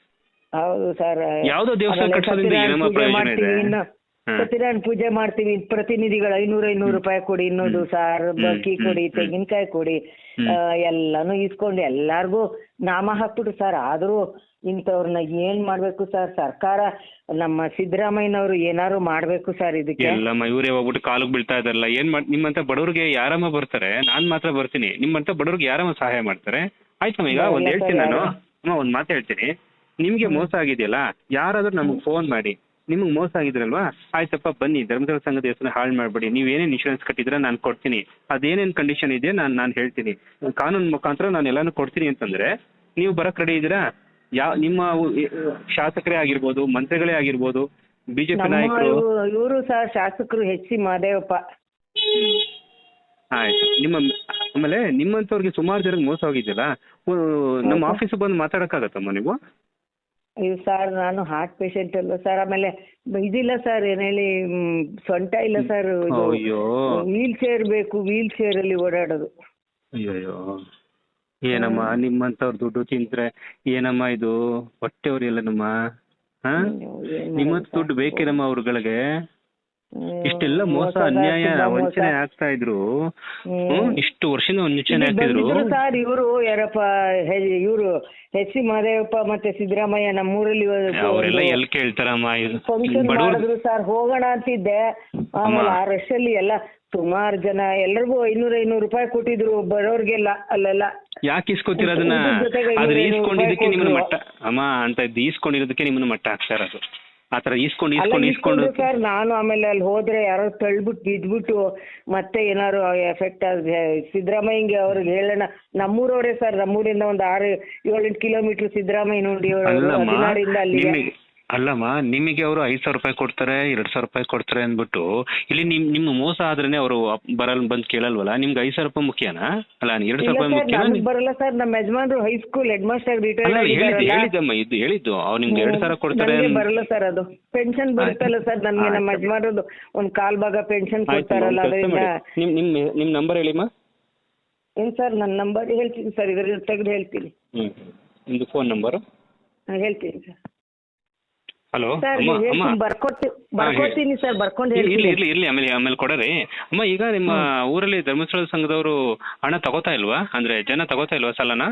ಹೌದು ಸರ್. ಯಾವ್ದೋ ದೇವಸ್ಥಾನ ಕಟ್ಟಿಸೋದ್ರಿಂದ ಏನಮ್ಮ ಪ್ರಯೋಜನ ಇದೆ? ಸತ್ಯನಾರಾಯಣ ಪೂಜೆ ಮಾಡ್ತೀವಿ. ಪ್ರತಿನಿಧಿಗಳು ಐನೂರ ಐನೂರು ರೂಪಾಯಿ ಕೊಡಿ ಇನ್ನೊಂದು ಸಾರ್ ಬಕ್ಕಿ ಕೊಡಿ. ತೆಂಗಿನಕಾಯಿ ಕೊಡಿ ಎಲ್ಲಾನು ಇಸ್ಕೊಂಡು ಎಲ್ಲಾರ್ಗು ನಾಮ ಹಾಕ್ಬಿಟ್ಟು ಸರ್. ಆದ್ರೂ ಇಂಥವ್ರನ್ನ ಏನ್ ಮಾಡ್ಬೇಕು ಸರ್ ಸರ್ಕಾರ ನಮ್ಮ ಸಿದ್ದರಾಮಯ್ಯನವರು ಏನಾದ್ರು ಮಾಡ್ಬೇಕು ಸರ್ ಇದಕ್ಕೆ? ಎಲ್ಲಮ್ಮ ಇವರೇ ಹೋಗ್ಬಿಟ್ಟು ಕಾಲಿಗೆ ಬೀಳ್ತಾ ಇದಾರಲ್ಲ ಏನ್ ಮಾಡ್ ನಿಮ್ಮಂತ ಬಡವ್ರಿಗೆ ಯಾರಮ್ಮ ಬರ್ತಾರೆ? ನಾನ್ ಮಾತ್ರ ಬರ್ತೀನಿ. ನಿಮ್ಮಂತ ಬಡವ್ರಿಗೆ ಯಾರಮ್ಮ ಸಹಾಯ ಮಾಡ್ತಾರೆ? ಆಯ್ತಮ್ಮ ಈಗ ಒಂದ್ ಹೇಳ್ತೀನಿ ನಾನು? ಅಮ್ಮ ಒಂದ್ ಮಾತು ಹೇಳ್ತೀನಿ. ನಿಮ್ಗೆ ಮೋಸ ಆಗಿದೆಯಲ್ಲ ಯಾರಾದ್ರೂ ನಮ್ಗೆ ಫೋನ್ ಮಾಡಿ. ನಿಮ್ಗೆ ಮೋಸ ಆಗಿದ್ರಲ್ವಾ? ಆಯ್ತಪ್ಪ ಬನ್ನಿ ಧರ್ಮಸ್ಥಳ ಸಂಘದ ಹೆಸರು ಹಾಳು ಮಾಡ್ಬೇಡಿ. ನೀವೇನೇನ್ ಇನ್ಶೂರೆನ್ಸ್ ಕಟ್ಟಿದ್ರೆ ನಾನು ಕೊಡ್ತೀನಿ. ಅದೇನೇನ್ ಕಂಡೀಷನ್ ಇದೆ ನಾನು ನಾನು ಹೇಳ್ತೀನಿ. ಕಾನೂನು ಮುಖಾಂತರ ನಾನು ಎಲ್ಲಾನು ಕೊಡ್ತೀನಿ ಅಂತಂದ್ರೆ ನೀವು ಬರಕ್ ರೆಡಿ ಇದ್ದೀರಾ? ಯಾವ ನಿಮ್ಮ ಶಾಸಕರೇ ಆಗಿರ್ಬೋದು ಮಂತ್ರಿಗಳೇ ಆಗಿರ್ಬೋದು ಬಿಜೆಪಿ ನಾಯಕರು? ಇವರು ಸರ್ ಶಾಸಕರು ಎಚ್ ಸಿ ಮಹದೇವಪ್ಪ ಆಯ್ತು. ನಿಮ್ಮ ಆಮೇಲೆ ನಿಮ್ಮಂತವ್ರಿಗೆ ಸುಮಾರು ಜನಕ್ಕೆ ಮೋಸ ಹೋಗಿದ್ದಿಲ್ಲ ನಮ್ಮ ಆಫೀಸ್ ಬಂದು ಮಾತಾಡಕ್ಕಾಗತ್ತಮ್ಮ ನೀವು? ಇದು ಸರ್ ನಾನು ಹಾರ್ಟ್ ಪೇಷಂಟ್ ಅಲ್ಲ ಸರ್? ಆಮೇಲೆ ಇದಿಲ್ಲ ಸರ್ ಏನ್ ಹೇಳಿ ಸೊಂಟ ಇಲ್ಲ ಸರ್ ಅಯ್ಯೋ. ವೀಲ್ ಚೇರ್ ಬೇಕು ವೀಲ್ ಚೇರ್ ಅಲ್ಲಿ ಓಡಾಡೋದು. ಅಯ್ಯೋ ಏನಮ್ಮ ನಿಮ್ಮಂತವ್ರ ದುಡ್ಡು ತಿಂದ್ರೆ ಏನಮ್ಮ ಇದು? ಹೊಟ್ಟೆ ಉರಿಯಲ್ಲನಮ್ಮ ಹಾ ನಿಮ್ಮಂತ ದುಡ್ಡು ಬೇಕಿರಮ್ಮ ಬೇಕೇನಮ್ಮ ಅವ್ರಗಳಿಗೆ. ಇಷ್ಟೆಲ್ಲ ಮೋಸ ಅನ್ಯಾಯ ವಂಚನೆ ಆಗ್ತಾ ಇದ್ರು. ಇಷ್ಟು ವರ್ಷದಿಂದ ವಂಚನೆ ಆಗ್ತಿದ್ರು ಸರ್ ಇವರು ಯಾರಪ್ಪ ಇವರು ಎಚ್ ಸಿ ಮಹದೇವಪ್ಪ ಮತ್ತೆ ಸಿದ್ದರಾಮಯ್ಯ ನಮ್ಮೂರಲ್ಲಿ ಅವರೆಲ್ಲ ಎಲ್ಲಿ ಕೇಳ್ತಾರಮ್ಮ? ಇದು ಫಂಕ್ಷನ್ ಮಾಡಿದ್ರು ಸರ್ ಹೋಗೋಣ ಅಂತಿದ್ದೆ. ಆಮೇಲೆ ಆ ರಶ್ ಅಲ್ಲಿ ಎಲ್ಲ ಸುಮಾರು ಜನ ಎಲ್ರಿಗೂ ಐನೂರ ಐನೂರು ರೂಪಾಯಿ ಕೊಟ್ಟಿದ್ರು ಬರೋರ್ಗೆಲ್ಲ ಅಲ್ಲೆಲ್ಲ. ಯಾಕೆ ಇಸ್ಕೊತೀರ ಅದನ್ನ? ಅದ್ರ ಈಸ್ಕೊಂಡಿದ್ದಕ್ಕೆ ನಿಮ್ಮನ್ನ ಮಟ್ಟ ಅಮ್ಮ ಅಂತ ಇದ್ ಈಸ್ಕೊಂಡಿರೋದಕ್ಕೆ ನಿಮ್ಮನ್ನ ಮಟ್ಟ ಹಾಕ್ತಾರ ಅದು. ಆತರ ಈಸ್ಕೊಂಡು ಅಲ್ಲ ಈಸ್ಕೊಂಡು ಈಸ್ಕೊಂಡು ಸರ್ ನಾನು ಆಮೇಲೆ ಅಲ್ಲಿ ಹೋದ್ರೆ ಯಾರೋ ತಳ್ಬಿಟ್ಟು ಬಿದ್ಬಿಟ್ಟು ಮತ್ತೆ ಏನಾರು ಎಫೆಕ್ಟ್ ಸಿದ್ದರಾಮಯ್ಯಂಗೆ ಅವ್ರಿಗೆ ಹೇಳೋಣ. ನಮ್ಮೂರವರೇ ಸರ್ ನಮ್ಮೂರಿಂದ ಒಂದು ಆರು ಏಳೆಂಟು ಕಿಲೋಮೀಟರ್ ಸಿದ್ದರಾಮಯ್ಯ ನೋಡಿ ಅಲ್ಲಿ ಹದಿನಾರಿಂದ ಅಲ್ಲಿಗೆ. ಅಲ್ಲಮ್ಮ ನಿಮಗೆ ಅವರು ಐದ್ ಸಾವಿರ ರೂಪಾಯಿ ಕೊಡ್ತಾರೆ ಎರಡ್ ಸಾವಿರ ರೂಪಾಯಿ ಕೊಡ್ತಾರೆ ಅಂದ್ಬಿಟ್ಟು ಇಲ್ಲಿ ನಿಮ್ ನಿಮ್ ಮೋಸ ಆದ್ರೇನೆ ಅವರು ಬರಲ್ ಬಂದ್ ಕೇಳಲ್ವಲ್ಲ? ನಿಮ್ಗೆ ಐದು ಸಾವಿರ ರೂಪಾಯಿ ಮುಖ್ಯನಾ? ಅಲ್ಲ ಎರಡ್ ಸಾವಿರ ರೂಪಾಯಿ ಮುಖ್ಯ ಬರಲ್ಲ ಸರ್. ನಮ್ಮ ಯಜಮಾನ್ರು ಹೈಸ್ಕೂಲ್ ಹೆಡ್ ಮಾಸ್ಟರ್ ಹೇಳಿದ್ದು ಹೇಳಿದ್ದಮ್ಮ ಇದು ಹೇಳಿದ್ದು. ಅವ್ರು ನಿಮ್ಗೆ ಎರಡ್ ಸಾವಿರ ಕೊಡ್ತಾರೆ ಬರಲ್ಲ ಸರ್ ಅದು. ಪೆನ್ಷನ್ ಬರುತ್ತಲ್ಲ ಸರ್ ನಮ್ಗೆ ನಮ್ಮ. ಯಜಮಾನ್ರದ್ದು. ಒಂದ್ ಕಾಲ್ ಭಾಗ ಪೆನ್ಷನ್ ಕೊಡ್ತಾರಲ್ಲ. ನಿಮ್ ನಿಮ್ ನಿಮ್ ನಂಬರ್ ಹೇಳಿಮ್ಮ? ಏನ್ ಸರ್ ನನ್ನ ನಂಬರ್ ಹೇಳ್ತೀನಿ ಸರ್ ಇದ್ರ ತೆಗೆದು ಹೇಳ್ತೀನಿ. ಹ್ಮ್ ನಿಮ್ದು ಫೋನ್ ನಂಬರ್ ಹೇಳ್ತೀನಿ ಸರ್. ಹಲೋ ಸರ್ ಅಮ್ಮ ಬರ್ಕೊಡ್ತೀನಿ ಸರ್ ಬರ್ಕೊಂಡು ಇರ್ಲಿ ಹೇಳ್ತೀನಿ. ಇರ್ಲಿ ಇರ್ಲಿ ಆಮೇಲೆ ಆಮೇಲೆ ಕೊಡರಿ ಅಮ್ಮ ಈಗ ನಿಮ್ಮ ಊರಲ್ಲಿ ಧರ್ಮಸ್ಥಳ ಸಂಘದವರು ಹಣ ತಗೋತಾ ಇಲ್ವಾ? ಅಂದ್ರೆ ಜನ ತಗೋತಾ ಇಲ್ವಾ ಸಲನ?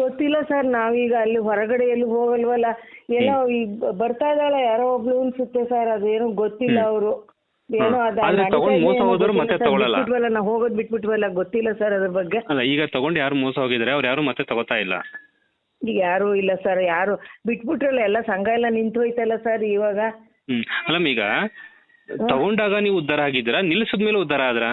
ಗೊತ್ತಿಲ್ಲ ಸರ್ ನಾವೀಗ ಅಲ್ಲಿ ಹೊರಗಡೆ ಎಲ್ಲಿ ಹೋಗಲ್ವಲ್ಲ? ಏನೋ ಈಗ ಬರ್ತಾ ಇದ್ದಾಳೆ ಯಾರೋ ಒಬ್ಳು ಅನ್ಸುತ್ತೆ ಸರ್ ಅದೇನು ಗೊತ್ತಿಲ್ಲ ಅವರು. ಏನೋ ಅದ ಆದ್ರೆ ನಡೀತಾ ತಗೊಂಡ್ ಇದೆ ಮೋಸ ಏನೋ ಹೋದವ್ರು ಗೊತ್ತಿಲ್ಲ ಮತ್ತೆ ತಗೊಳಲ್ಲ. ಬಿಟ್ಬಿಟ್ವಲ್ಲ ನಾವು ಹೋಗೋದ್ ಬಿಟ್ಬಿಟ್ವಲ್ಲ ಗೊತ್ತಿಲ್ಲ ಸರ್ ಅದ್ರ ಬಗ್ಗೆ. ಅಲ್ಲ ಈಗ ತಗೊಂಡು ಯಾರು ಮೋಸ ಹೋಗಿದ್ರೆ ಅವ್ರು ಯಾರು ಮತ್ತೆ ತಗೋತಾ ಇಲ್ಲ? ಈಗ ಯಾರು ಇಲ್ಲ ಸರ್ ಯಾರು ಬಿಟ್ಬಿಟ್ರಲ್ಲ ಎಲ್ಲ ಸಂಘ ಎಲ್ಲ ನಿಂತು ಹೋಯ್ತಲ್ಲ ಸರ್ ಇವಾಗ. ಹ್ಮ್ ಅಲ್ಲಮ್ಮ ಈಗ ತಗೊಂಡಾಗ ನೀವು ಉದ್ಧಾರ ಆಗಿದ್ದೀರಾ ನಿಲ್ಸಿದ್ಮೇಲೆ ಉದ್ಧಾರ ಆದ್ರ?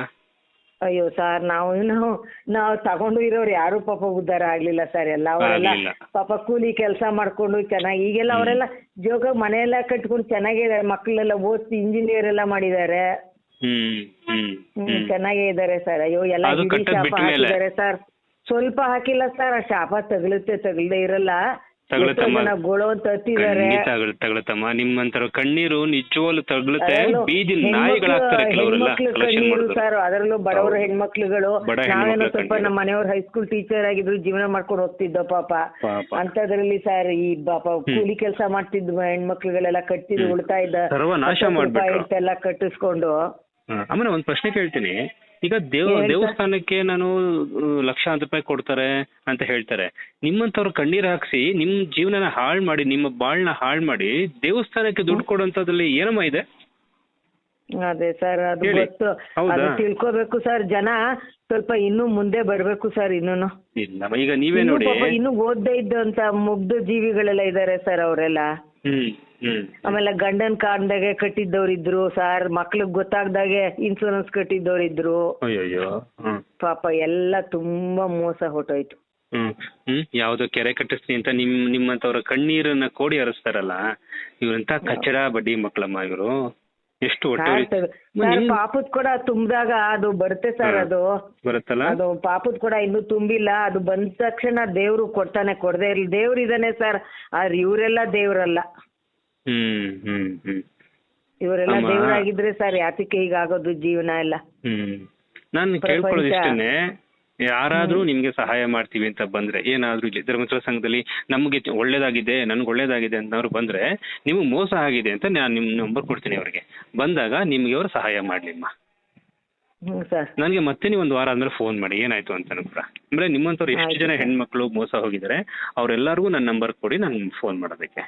ಅಯ್ಯೋ ಸರ್ ನಾವು ನಾವು ನಾವು ತಗೊಂಡು ಇರೋರು ಯಾರು ಪಾಪ ಉದ್ಧಾರ ಆಗ್ಲಿಲ್ಲ ಸರ್ ಎಲ್ಲ ಅವರೆಲ್ಲ ಪಾಪ ಕೂಲಿ ಕೆಲಸ ಮಾಡ್ಕೊಂಡು ಚೆನ್ನಾಗಿ ಈಗೆಲ್ಲ ಅವರೆಲ್ಲ ಜೋಗ ಮನೆಯೆಲ್ಲ ಕಟ್ಕೊಂಡು ಚೆನ್ನಾಗಿದ್ದಾರೆ ಮಕ್ಕಳೆಲ್ಲ ಓದಿಸಿ ಇಂಜಿನಿಯರ್ ಎಲ್ಲ ಮಾಡಿದ್ದಾರೆ. ಹ್ಮ್ ಚೆನ್ನಾಗೇ ಇದ್ದಾರೆ ಸರ್ ಅಯ್ಯೋ ಎಲ್ಲ ಸರ್ ಸ್ವಲ್ಪ ಹಾಕಿಲ್ಲ ಸರ್ ಆ ಶಾಪ ತಗಲುತ್ತೆ ತಗಲ್ದೆ ಇರಲ್ಲ. ತಗೊಳತ್ತಮ್ಮ. ಜನ ಗೊಳು ಅಂತ ಹತ್ತಿದ್ದಾರೆ. ಖಂಡಿತ ತಗೊಳ್- ತಗೊಳತ್ತಮ್ಮ. ನಿಮ್ಮಂತರ ಕಣ್ಣೀರು ನಿಜವಾಗ್ಲು ತಗಲುತ್ತೆ ಬೀದಿ ನಾಯಿಗಳಾಗ್ತಾರೆ ಕೆಲವರೆಲ್ಲ ಕಲೆಕ್ಷನ್ ಮಾಡಿದ್ರು ಸರ್ ಅದರಲ್ಲೂ ಬಡವರ ಹೆಣ್ಮಕ್ಳುಗಳು. ಬಡ ನಾವೇನೋ ಹೆಣ್ಮಕ್ಳ ಸ್ವಲ್ಪ ಕಣ್ಣೀರು. ನಮ್ಮ ಮನೆಯವ್ರ ಹೈಸ್ಕೂಲ್ ಟೀಚರ್ ಆಗಿದ್ರು ಜೀವನ ಮಾಡ್ಕೊಂಡು ಹೋಗ್ತಿದ್ದೋ ಪಾಪ. ಪಾಪ. ಅಂತದ್ರಲ್ಲಿ ಸರ್ ಈ ಪಾಪ ಕೂಲಿ ಕೆಲಸ ಮಾಡ್ತಿದ್ದ ಹೆಣ್ಮಕ್ಳುಗಳೆಲ್ಲ ಕಟ್ಟಿದ್ ಉಳ್ತಾ ಸರ್ವನಾಶ ಹತ್ತತ್ತು ರೂಪಾಯಿ ಮಾಡ್ಬಿಟ್ರು. ಇಟ್ಟೆಲ್ಲ ಕಟ್ಟಿಸ್ಕೊಂಡು. ಹಾ, ಆಮೇಲೆ ಒಂದ್ ಪ್ರಶ್ನೆ ಕೇಳ್ತೀನಿ. ಈಗ ದೇವ ದೇವಸ್ಥಾನಕ್ಕೆ ನಾನು ಲಕ್ಷಾಂತರ ರೂಪಾಯಿ ಕೊಡ್ತಾರೆ ಅಂತ ಹೇಳ್ತಾರೆ. ನಿಮ್ಮಂತವ್ರು ಕಣ್ಣೀರ್ ಹಾಕ್ಸಿ ನಿಮ್ ಜೀವನನ ಹಾಳ್ ಮಾಡಿ ನಿಮ್ಮ ಬಾಳ್ನ ಹಾಳ್ ಮಾಡಿ ದೇವಸ್ಥಾನಕ್ಕೆ ದುಡ್ಡು ಕೊಡುವಂತದ್ರಲ್ಲಿ ಏನಮ್ಮ ಇದೆ? ಅದೇ ಸರ್ ಅದು. ಗೊತ್ತು? ಅದು ತಿಳ್ಕೊಬೇಕು ಸರ್ ಜನ ಸ್ವಲ್ಪ ಇನ್ನು ಮುಂದೆ ಬರ್ಬೇಕು ಸರ್ ಇನ್ನೂನು. ಈಗ ನೀವೇ ನೋಡಿ. ಇನ್ನು ಓದ್ದೇ ಇದ್ದಂತ ಮುಗ್ಧ ಜೀವಿಗಳೆಲ್ಲ ಇದಾರೆ ಸರ್ ಅವರೆಲ್ಲ ಆಮೇಲೆ ಗಂಡನ್ ಕಾಣ್ದಾಗೆ ಕಟ್ಟಿದ್ದವ್ರು ಇದ್ರು ಸರ್ ಮಕ್ಳಿಗ್ ಗೊತ್ತಾಗ್ದಾಗೆ ಇನ್ಸೂರೆನ್ಸ್ ಕಟ್ಟಿದ್ದವ್ರು ಇದ್ರು ಅಯ್ಯಯ್ಯೋ ಪಾಪ ಎಲ್ಲ ತುಂಬಾ ಮೋಸ ಹೊಟ್ಟೋಯ್ತು ಹ್ಮ್ ಹ್ಮ್ ಯಾವ್ದೋ ಕೆರೆ ಕಟ್ಟಿಸ್ತೀನಿ ಅಂತ ನಿಮ್ ನಿಮ್ಮಂತವ್ರ ಕಣ್ಣೀರನ್ನ ಕೋಡಿ ಹರಿಸ್ತಾರಲ್ಲ ಇವ್ರಂತ ಕಚ್ಚಡ ಬಡ್ಡಿ ಮಕ್ಳಮ್ಮ ಇವರು. ಎಷ್ಟು ಹೊಟ್ಟೆ ಪಾಪದ್ ಕೂಡ ತುಂಬಿದಾಗ ಅದು ಬರುತ್ತೆ ಸರ್ ಅದು. ಬರುತ್ತಲ್ಲ? ಅದು ಪಾಪದ್ ಕೂಡ ಇನ್ನೂ ತುಂಬಿಲ್ಲ ಅದು ಬಂದ ತಕ್ಷಣ ದೇವ್ರು ಕೊಡ್ತಾನೆ ಕೊಡದೆ ಇರ್ಲಿ. ದೇವ್ರು ಇದಾನೆ ಸರ್ ಆದ್ರೆ ಇವರೆಲ್ಲ ದೇವ್ರಲ್ಲ. ಹ್ಮ್ ಹ್ಮ್ ಹ್ಮ್. ಇವರೆಲ್ಲ ಅಮ್ಮ. ದೇವ್ರಾಗಿದ್ರೆ ಸರ್ ಯಾತಕ್ಕೆ ಆಗೋದು ಜೀವನ ಎಲ್ಲ? ಹ್ಮ್. ನಾನು. ಕೇಳ್ಕೊಳ್ಳೋದು ಇಷ್ಟೇನೆ ಯಾರಾದ್ರೂ ನಿಮ್ಗೆ ಸಹಾಯ ಮಾಡ್ತೀವಿ ಅಂತ ಬಂದ್ರೆ ಏನಾದ್ರೂ ಇಲ್ಲಿ ಧರ್ಮಸ್ಥಳ ಸಂಘದಲ್ಲಿ ನಮ್ಗೆ ಚ- ಒಳ್ಳೇದಾಗಿದೆ ನನ್ಗೆ ಒಳ್ಳೇದಾಗಿದೆ ಅಂತವ್ರು ಬಂದ್ರೆ ನಿಮ್ಗೆ ಮೋಸ ಆಗಿದೆ ಅಂತ ನಾನು ನಿಮ್ ನಂಬರ್ ಕೊಡ್ತೀನಿ ಅವ್ರಿಗೆ. ಬಂದಾಗ ನಿಮ್ಗೆ ಅವ್ರು ಸಹಾಯ ಮಾಡ್ಲಿಮ್ಮ. ಹ್ಮ್ ಸರ್. ನನಗೆ ಮತ್ತೆ ನೀವು ಒಂದು ವಾರ ಆದ್ಮೇಲೆ ಫೋನ್ ಮಾಡಿ ಏನಾಯ್ತು ಅಂತ ಕೂಡ ಅಂದ್ರೆ ನಿಮ್ಮಂತವ್ರು ಎಷ್ಟು ಜನ ಹೆಣ್ಮಕ್ಳು ಮೋಸ ಹೋಗಿದ್ದಾರೆ ಅವ್ರೆಲ್ಲರಿಗೂ ನನ್ನ ನಂಬರ್ ಕೊಡಿ ನಾನು ಫೋನ್ ಮಾಡೋದಕ್ಕೆ.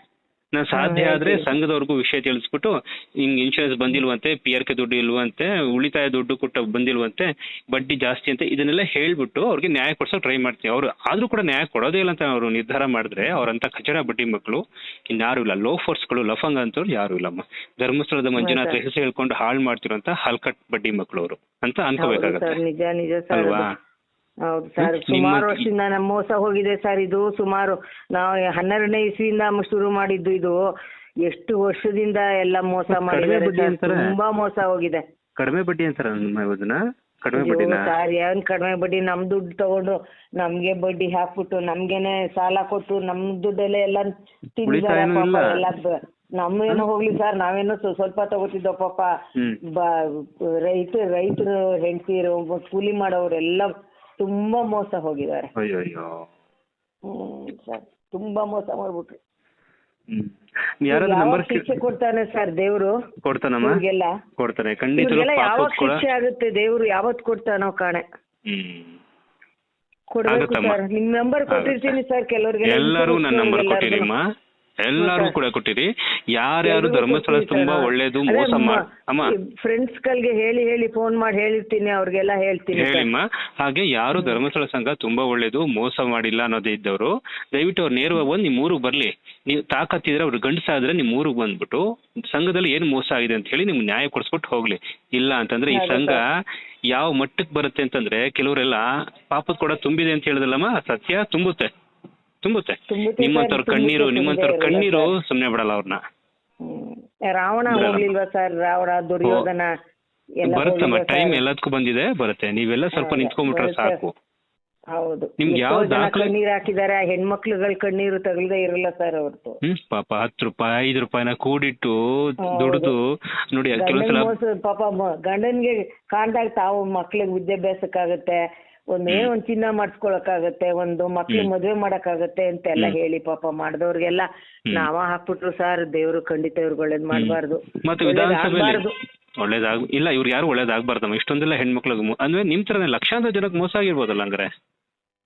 ನಾನು ಸಾಧ್ಯ ಆದ್ರೆ ಸಂಘದವ್ರಿಗೂ ವಿಷಯ ತಿಳಿಸ್ಬಿಟ್ಟು ಹಿಂಗ್ ಇನ್ಶೂರೆನ್ಸ್ ಬಂದಿಲ್ವಂತೆ ಪಿ ಆರ್ ಕೆ ದುಡ್ಡು ಇಲ್ವಂತೆ ಉಳಿತಾಯ ದುಡ್ಡು ಕೊಟ್ಟ ಬಂದಿಲ್ವಂತೆ ಬಡ್ಡಿ ಜಾಸ್ತಿ ಅಂತ ಇದನ್ನೆಲ್ಲ ಹೇಳ್ಬಿಟ್ಟು ಅವ್ರಿಗೆ ನ್ಯಾಯ ಕೊಡ್ಸೋಕೆ ಟ್ರೈ ಮಾಡ್ತೀನಿ ಅವ್ರು ಆದ್ರೂ ಕೂಡ ನ್ಯಾಯ ಕೊಡೋದೇ ಇಲ್ಲ ಅಂತ ಅವರು ನಿರ್ಧಾರ ಮಾಡಿದ್ರೆ ಅವರಂತ ಕಚಡ ಬಡ್ಡಿ ಮಕ್ಕಳು ಇನ್ಯಾರು ಇಲ್ಲ ಲೋಫರ್ಸ್ಗಳು ಲಫಂಗ ಅಂತವ್ರು ಯಾರು ಇಲ್ಲಮ್ಮ. ಧರ್ಮಸ್ಥಳದ ಮಂಜುನಾಥ ಹೆಸರು ಹೇಳ್ಕೊಂಡು ಹಾಳು ಮಾಡ್ತಿರೋಂತ ಹಲ್ಕಟ್ ಬಡ್ಡಿ ಮಕ್ಕಳು ಅವರು ಅಂತ ಅನ್ಕೋಬೇಕಾಗತ್ತೆ. ಅಲ್ವಾ? ಹೌದು ಸರ್. ಸುಮಾರು ವರ್ಷದಿಂದ ನಮ್ಮ ಮೋಸ ಹೋಗಿದೆ ಸರ್ ಇದು. ಸುಮಾರು ನಾವು ಹನ್ನೆರಡನೇ ಇಸ್ವಿಯಿಂದ ಶುರು ಮಾಡಿದ್ದು ಇದು. ಎಷ್ಟು ವರ್ಷದಿಂದ ಎಲ್ಲ ಮೋಸ ಮಾಡಿದ್ದಾರೆ ಸರ್. ತುಂಬಾ ಮೋಸ ಹೋಗಿದೆ. ಕಡಿಮೆ ಬಡ್ಡಿ ಅಂತಾರ ಇದನ್ನ? ಕಡಿಮೆ ಬಡ್ಡಿ ಸರ್ ಏನ್ ಕಡಿಮೆ ಬಡ್ಡಿ? ನಮ್ ದುಡ್ಡು ತಗೊಂಡು ನಮ್ಗೆ ಬಡ್ಡಿ ಹಾಕ್ಬಿಟ್ಟು ನಮ್ಗೆನೆ ಸಾಲ ಕೊಟ್ಟು ನಮ್ ದುಡ್ಡಲ್ಲೇ ಎಲ್ಲ ತಿಂದಿದ್ದಾರೆ ಎಲ್ಲ ನಮ್ಗೇನು ಹೋಗ್ಲಿ ಸರ್ ನಾವೇನೋ ಸ್ವ- ಸ್ವಲ್ಪ ತಗೋತಿದ್ದೋ ಪಾಪ. ರೈತ ರೈತರು ಹೆಂಡತಿರು ಕೂಲಿ ಮಾಡೋರೆಲ್ಲ ತುಂಬಾ ಮೋಸ ಹೋಗಿದ್ದಾರೆ. ಅಯ್ಯೋ ಅಯ್ಯೋ ಹ್ಮ್ ಸರ್ ತುಂಬಾ ಮೋಸ ಮಾಡ್ಬಿಟ್ರು. ಯಾವಾಗ ನಂಬರ್ ಶಿಕ್ಷೆ ಕೊಡ್ತಾನೆ ಸರ್ ದೇವ್ರು? ಕೊಡ್ತಾನಮ್ಮ? ಇವ್ರಿಗೆಲ್ಲ. ಕೊಡ್ತಾನೆ ಖಂಡಿತ ಇವ್ರಿಗೆಲ್ಲ ಯಾವಾಗ ಕೂಡ ಶಿಕ್ಷೆ ಆಗುತ್ತೆ ದೇವ್ರು? ಯಾವತ್ ಕೊಡ್ತಾನೋ ಕಾಣೆ. ಕೊಡ್ಬೇಕು ಆಗುತ್ತಮ್ಮ. ಸರ್. ನಿಮ್ ನಂಬರ್ ಕೊಟ್ಟಿರ್ತೀನಿ ಸರ್ ಕೆಲವ್ರಿಗೆ. ಎಲ್ಲರೂ ನನ್ನ ನಂಬರ್ ಕೊಟ್ಟಿರಿಮ್ಮ ಎಲ್ಲರೂ ಕೂಡ ಕೊಟ್ಟಿರಿ. ಯಾರ್ಯಾರು ಧರ್ಮಸ್ಥಳ ತುಂಬಾ ಒಳ್ಳೇದು ಮೋಸ ಮಾಡ್ ಅಮ್ಮ. ಫ್ರೆಂಡ್ಸ್ ಗಳಿಗೆ ಹೇಳಿ ಹೇಳಿ ಫೋನ್ ಮಾಡಿ ಹೇಳಿರ್ತೀನಿ ಅವ್ರಿಗೆಲ್ಲ ಹೇಳ್ತೀನಿ ಹೇಳಿಮ್ಮ. ಹಾಗೆ ಯಾರು ಧರ್ಮಸ್ಥಳ ಸಂಘ ತುಂಬಾ ಒಳ್ಳೇದು ಮೋಸ ಮಾಡಿಲ್ಲ ಅನ್ನೋದೇ ಇದ್ದವರು ದಯವಿಟ್ಟು ಅವ್ರು ನೇರವಾಗಿ ಬಂದು ನಿಮ್ ಊರಿಗೆ ಬರ್ಲಿ. ನೀವು ತಾಕತ್ತಿದ್ರೆ ಅವ್ರು ಗಂಡಸಾದ್ರೆ ನಿಮ್ ಊರಿಗೆ ಬಂದ್ಬಿಟ್ಟು ಸಂಘದಲ್ಲಿ ಏನ್ ಮೋಸ ಆಗಿದೆ ಅಂತ ಹೇಳಿ ನಿಮ್ಗೆ ನ್ಯಾಯ ಕೊಡಿಸ್ಬಿಟ್ಟು ಹೋಗ್ಲಿ. ಇಲ್ಲ ಅಂತಂದ್ರೆ ಈ ಸಂಘ ಯಾವ ಮಟ್ಟಕ್ಕೆ ಬರುತ್ತೆ ಅಂತಂದ್ರೆ ಕೆಲವರೆಲ್ಲ ಪಾಪದ ಕೂಡ ತುಂಬಿದೆ ಅಂತ ಹೇಳಿದಲ್ಲಮ್ಮ ಸತ್ಯ ತುಂಬುತ್ತೆ. ತುಂಬುತ್ತೆ ತುಂಬುತ್ತೆ ನಿಮ್ಮಂತವ್ರ ಸರ್, ಕಣ್ಣೀರು ತುಂಬುತ್ತೆ, ನಿಮ್ಮಂತವ್ರ ಕಣ್ಣೀರು ಸುಮ್ಮನೆ ಸುಮ್ನೆ ಬಿಡಲ್ಲ ಅವ್ರನ್ನ ಹ್ಮ್. ರಾವಣ ಬಿಡಲ್ಲ. ಹೋಗ್ಲಿಲ್ವಾ ಸರ್ ರಾವಣ ದುರ್ಯೋಧನ ಎಲ್ಲ ಬರುತ್ತಮ್ಮ ಟೈಮ್ ಸರ್? ಎಲ್ಲದಕ್ಕೂ ಬಂದಿದೆ ಬರುತ್ತೆ ನೀವೆಲ್ಲ ಸ್ವಲ್ಪ ಹೌದಾ? ನಿಂತ್ಕೊಂಡ್ಬಿಟ್ರೆ. ಸಾಕು ಹೌದು ನಿಮ್ಗೆ ಯಾವ ಎಷ್ಟೋ ಜನ ದಾಖಲೆ- ಕಣ್ಣೀರ್ ಹಾಕಿದಾರೆ ಹೆಣ್ಮಕ್ಳುಗಳ ಕಣ್ಣೀರು ತಗಲ್ದೇ ಇರಲ್ಲ ಸರ್ ಅವ್ರದ್ದು ಹ್ಮ್ ಪಾಪ ಹತ್ತು ರೂಪಾಯಿ ಐದು ರೂಪಾಯಿನ ಕೂಡಿಟ್ಟು ದುಡಿದು ದುಡ್ದು ನೋಡಿ ಕೆಲವೊಂದ್ಸಲ ಗಂಡನ್ ಮೋಸ ಪಾಪ ಮ- ಗಂಡನ್ಗೆ ಕಾಣ್ದಾಗ ತಾವು ಮಕ್ಳಿಗೆ ವಿದ್ಯಾಭ್ಯಾಸಕ್ಕಾಗತ್ತೆ ಒಂದ್ ಒಂದ್ ಚಿನ್ನ ಮಾಡಿಸ್ಕೊಳಕಾಗತ್ತೆ ಒಂದು ಮಕ್ಳು ಮದ್ವೆ ಮಾಡಕ್ಕಾಗತ್ತೆ ಅಂತೆಲ್ಲ ಹೇಳಿ ಪಾಪ ಮಾಡ್ದವ್ರಿಗೆಲ್ಲ ನಾವ ಹಾಕ್ಬಿಟ್ರು ಸರ್ ದೇವ್ರು ಖಂಡಿತ ಇವ್ರಿಗೆ ಒಳ್ಳೇದ್ ಮಾಡ್ಬಾರ್ದು. ಮತ್ತೆ ವಿಧಾನಸಭೆಯಲ್ಲಿ. ಒಳ್ಳೇದಾಗ ಇಲ್ಲ ಇವ್ರು ಯಾರು ಒಳ್ಳೇದಾಗ್ಬಾರ್ದಮ್ಮ ಇಷ್ಟೊಂದೆಲ್ಲ ಹೆಣ್ಮಕ್ಳಿಗೆ ಅಂದ್ರೆ ನಿಮ್ ತರನೇ ಲಕ್ಷಾಂತರ ಜನಕ್ಕೆ ಮೋಸ ಆಗಿರ್ಬೋದಲ್ಲ ಅಂದ್ರೆ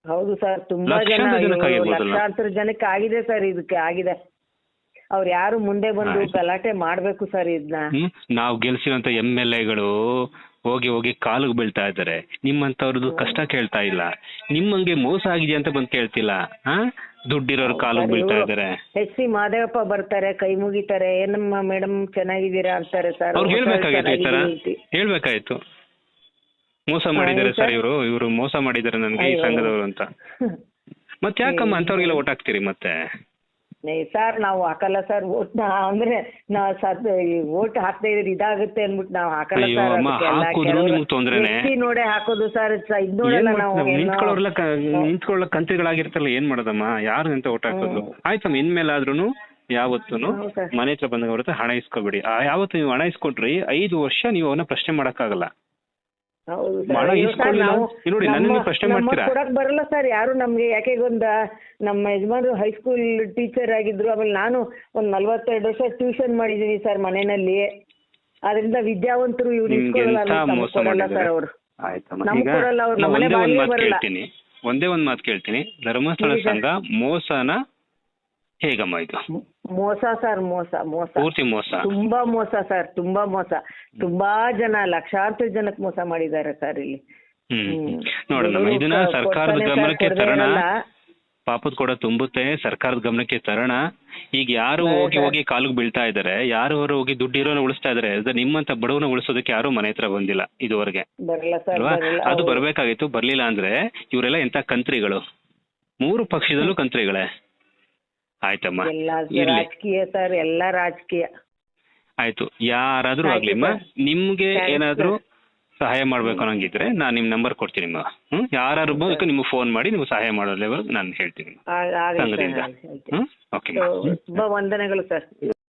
ಹೌದು ಸರ್ ತುಂಬಾ ಜನ ಲಕ್ಷಾಂತರ ಜನಕ್ಕೆ ಆಗಿದೆ ಸರ್ ಇದಕ್ಕೆ ಆಗಿದೆ. ಅವ್ರು ಯಾರು ಮುಂದೆ ಬಂದು ಗಲಾಟೆ ಮಾಡ್ಬೇಕು ಸರ್ ಇದನ್ನ. ನಾವು ಗೆಲ್ಸಿರೋಂತ ಎಂ ಎಲ್ ಎಗಳು ಹೋಗಿ ಹೋಗಿ ಕಾಲಿಗೆ ಬೀಳ್ತಾ ಇದ್ದಾರೆ. ನಿಮ್ಮಂತವ್ರದ್ದು ಕಷ್ಟ ಕೇಳ್ತಾ ಇಲ್ಲ. ನಿಮ್ಮಂಗೆ ಮೋಸ ಆಗಿದೆ ಅಂತ ಬಂದು ಕೇಳ್ತಿಲ್ಲ. ಆ ದುಡ್ಡಿರೋರು ಕಾಲಿಗೆ ಬೀಳ್ತಾ ಇದ್ದಾರೆ. ಎಸ್ ಸಿ ಮಾದೇವಪ್ಪ ಬರ್ತಾರೆ ಕೈ ಮುಗಿತಾರೆ. ಏನಮ್ಮ ಮೇಡಮ್ ಚೆನ್ನಾಗಿದ್ದೀರಾ ಅಂತಾರೆ ಸರ್? ಅವ್ರು ಹೇಳ್ಬೇಕಾಗಿತ್ತು ಈ ತರ ಹೇಳ್ಬೇಕಾಯ್ತು. ಮೋಸ ಮಾಡಿದ್ದಾರೆ ಸರ್ ಇವರು. ಇವರು ಮೋಸ ಮಾಡಿದ್ದಾರೆ ನನ್ಗೆ ಈ ಸಂಘದವರು ಅಂತ. ಮತ್ತೆ ಯಾಕಮ್ಮ ಅಂತವ್ರಿಗೆಲ್ಲ ಓಟ್ ಹಾಕ್ತೀರಿ ಮತ್ತೆ? ಸರ್ ನಾವು ಹಾಕಲ್ಲ ಸರ್ ಓಟ್ ಅಂದ್ರೆ ನಾವು ಸದ್ ವೋಟ್ ಹಾಕ್ತಾ ಇದ್ರೆ ಇದಾಗುತ್ತೆ ಅಂದ್ಬಿಟ್ಟು ನಾವು ಹಾಕಲ್ಲ ಅಯ್ಯೋ ಸರ್ ಅಮ್ಮ, ಹಾಕುದ್ರು ನಿಮ್ಗ್ ತೊಂದ್ರೆನೆ. ನೋಡೇ ಹಾಕೋದು ಸರ್ ಇದ್ ನೋಡಲ್ಲ ನಾವು? ಏನೋ- ನಿಂತ್ಕೊಳ್ಳೋರ್ಲ ನಿಂತ್ಕೊಳ್ಳೋ ಕಂತ್ರಿಗಳಾಗಿರ್ತಲ್ಲ ಏನ್ ಮಾಡೋದಮ್ಮ? ಯಾರು ಅಂತ ಓಟ್ ಹಾಕೋದು? ಆಯ್ತಮ್ಮ ಇನ್ಮೇಲಾದ್ರೂ ಯಾವತ್ತೂನು ಹೌದು ಸರ್. ಮನೆ ಹತ್ರ ಬಂದಾಗ ಅವ್ರ ಹತ್ರ ಹಣ ಇಸ್ಕೊಬೇಡಿ. ಆ ಯಾವತ್ತು ನೀವು ಹಣ ಇಸ್ಕೊಟ್ರಿ ಐದು ವರ್ಷ ನೀವು ಅವನ್ನ ಪ್ರಶ್ನೆ ಮಾಡಕ್ಕಾಗಲ್ಲ. ಹೌದು ಹಣ ಸರ್ ಅಯ್ಯೋ ಸರ್ ನಾವು. ನೋಡಿ, ನನ್ನನ್ನು ನಮ್ಮ- ಪ್ರಶ್ನೆ ಮಾಡ್ತೀರಾ? ಕೊಡಕ್ ಬರಲ್ಲ ಸರ್ ಯಾರು ನಮ್ಗೆ ಯಾಕೆ ಒಂದ ನಮ್ಮ ಯಜಮಾನ್ರು ಹೈಸ್ಕೂಲ್ ಟೀಚರ್ ಆಗಿದ್ರು ಆಮೇಲೆ ನಾನು ಒಂದ್ ನಲ್ವತ್ತೆರಡು ವರ್ಷ ಟ್ಯೂಷನ್ ಮಾಡಿದೀನಿ ಸರ್ ಮನೆಯಲ್ಲಿ. ಅದರಿಂದ ವಿದ್ಯಾವಂತರು ಇವ್ರು ಇಸ್ಕೊಳ್ಳಲ್ಲ ಸರ್ ಅವರು. ಕೊಡಲ್ಲ ನಮ್ಮನೆ ಬಾಗಿಲಿಗೆ ಬರಲ್ಲ. ಕೇಳ್ತೀನಿ. ಒಂದೇ ಒಂದ್ ಮಾತು ಕೇಳ್ತೀನಿ. ಧರ್ಮಸ್ಥಳ ಸಂಘ ಮೋಸನ ಹೇಗಮ್ಮ ಇದು? ಮೋಸ ಸರ್ ಮೋಸ ಮೋಸ. ಪೂರ್ತಿ ಮೋಸ. ತುಂಬಾ ಮೋಸ ಸರ್ ತುಂಬಾ ಮೋಸ. ತುಂಬಾ ಜನ ಲಕ್ಷಾಂತರ ಜನಕ್ಕೆ ಮೋಸ ಮಾಡಿದ್ದಾರೆ ಸರ್ ಇಲ್ಲಿ. ಹ್ಮ್. ನೋಡೋಣ ಇದನ್ನ ಸರ್ಕಾರದ ಗಮನಕ್ಕೆ ತರೋಣ. ಪಾಪದ ಕೂಡ ತುಂಬುತ್ತೆ ಸರ್ಕಾರದ ಗಮನಕ್ಕೆ ತರೋಣ. ಈಗ ಯಾರು ಹೋಗಿ ಹೋಗಿ ಕಾಲಿಗೆ ಬೀಳ್ತಾ ಇದಾರೆ ಯಾರು ಅವರು ಹೋಗಿ ದುಡ್ಡು ಇರೋನ ಉಳಿಸ್ತಾ ಇದಾರೆ ನಿಮ್ಮಂತ ಬಡವನ ಉಳಿಸೋದಕ್ಕೆ ಯಾರು ಮನೆ ಹತ್ರ ಬಂದಿಲ್ಲ ಇದುವರೆಗೆ. ಅಲ್ವಾ? ಅದು. ಬರ್ಬೇಕಾಗಿತ್ತು ಬರ್ಲಿಲ್ಲ ಅಂದ್ರೆ ಇವರೆಲ್ಲ ಎಂತ ಕಂತ್ರಿಗಳು? ಮೂರು ಪಕ್ಷದಲ್ಲೂ ಕಂತ್ರಿಗಳೇ. ಆಯ್ತಮ್ಮ. ಎಲ್ಲ ಇರ್ಲಿ. ರಾಜಕೀಯ ಸರ್ ಎಲ್ಲಾ ರಾಜಕೀಯ. ಆಯ್ತು. ಯಾರಾದ್ರೂ ಆಗ್ಲಿ ಆಗ್ಲಿಮ್ಮ. ನಿಮ್ಗೆ ಏನಾದ್ರೂ ಸಹಾಯ ಮಾಡ್ಬೇಕು ಅನ್ನಂಗಿದ್ರೆ ನಾನ್ ನಿಮ್ ನಂಬರ್ ಕೊಡ್ತೀನಿ ಅಮ್ಮ ಹ್ಮ್? ಯಾರು ಬೇಕು ನಿಮ್ಗೆ ಫೋನ್ ಮಾಡಿ ನೀವು ಸಹಾಯ ಮಾಡೋ ಲೆವೆಲ್ ನಾನು ಹೇಳ್ತೀನಿ. ಸಂಘದಿಂದ. ಹ್ಮ್? ಓಕೆ ತುಂಬಾ ವಂದನೆಗಳು ಸರ್.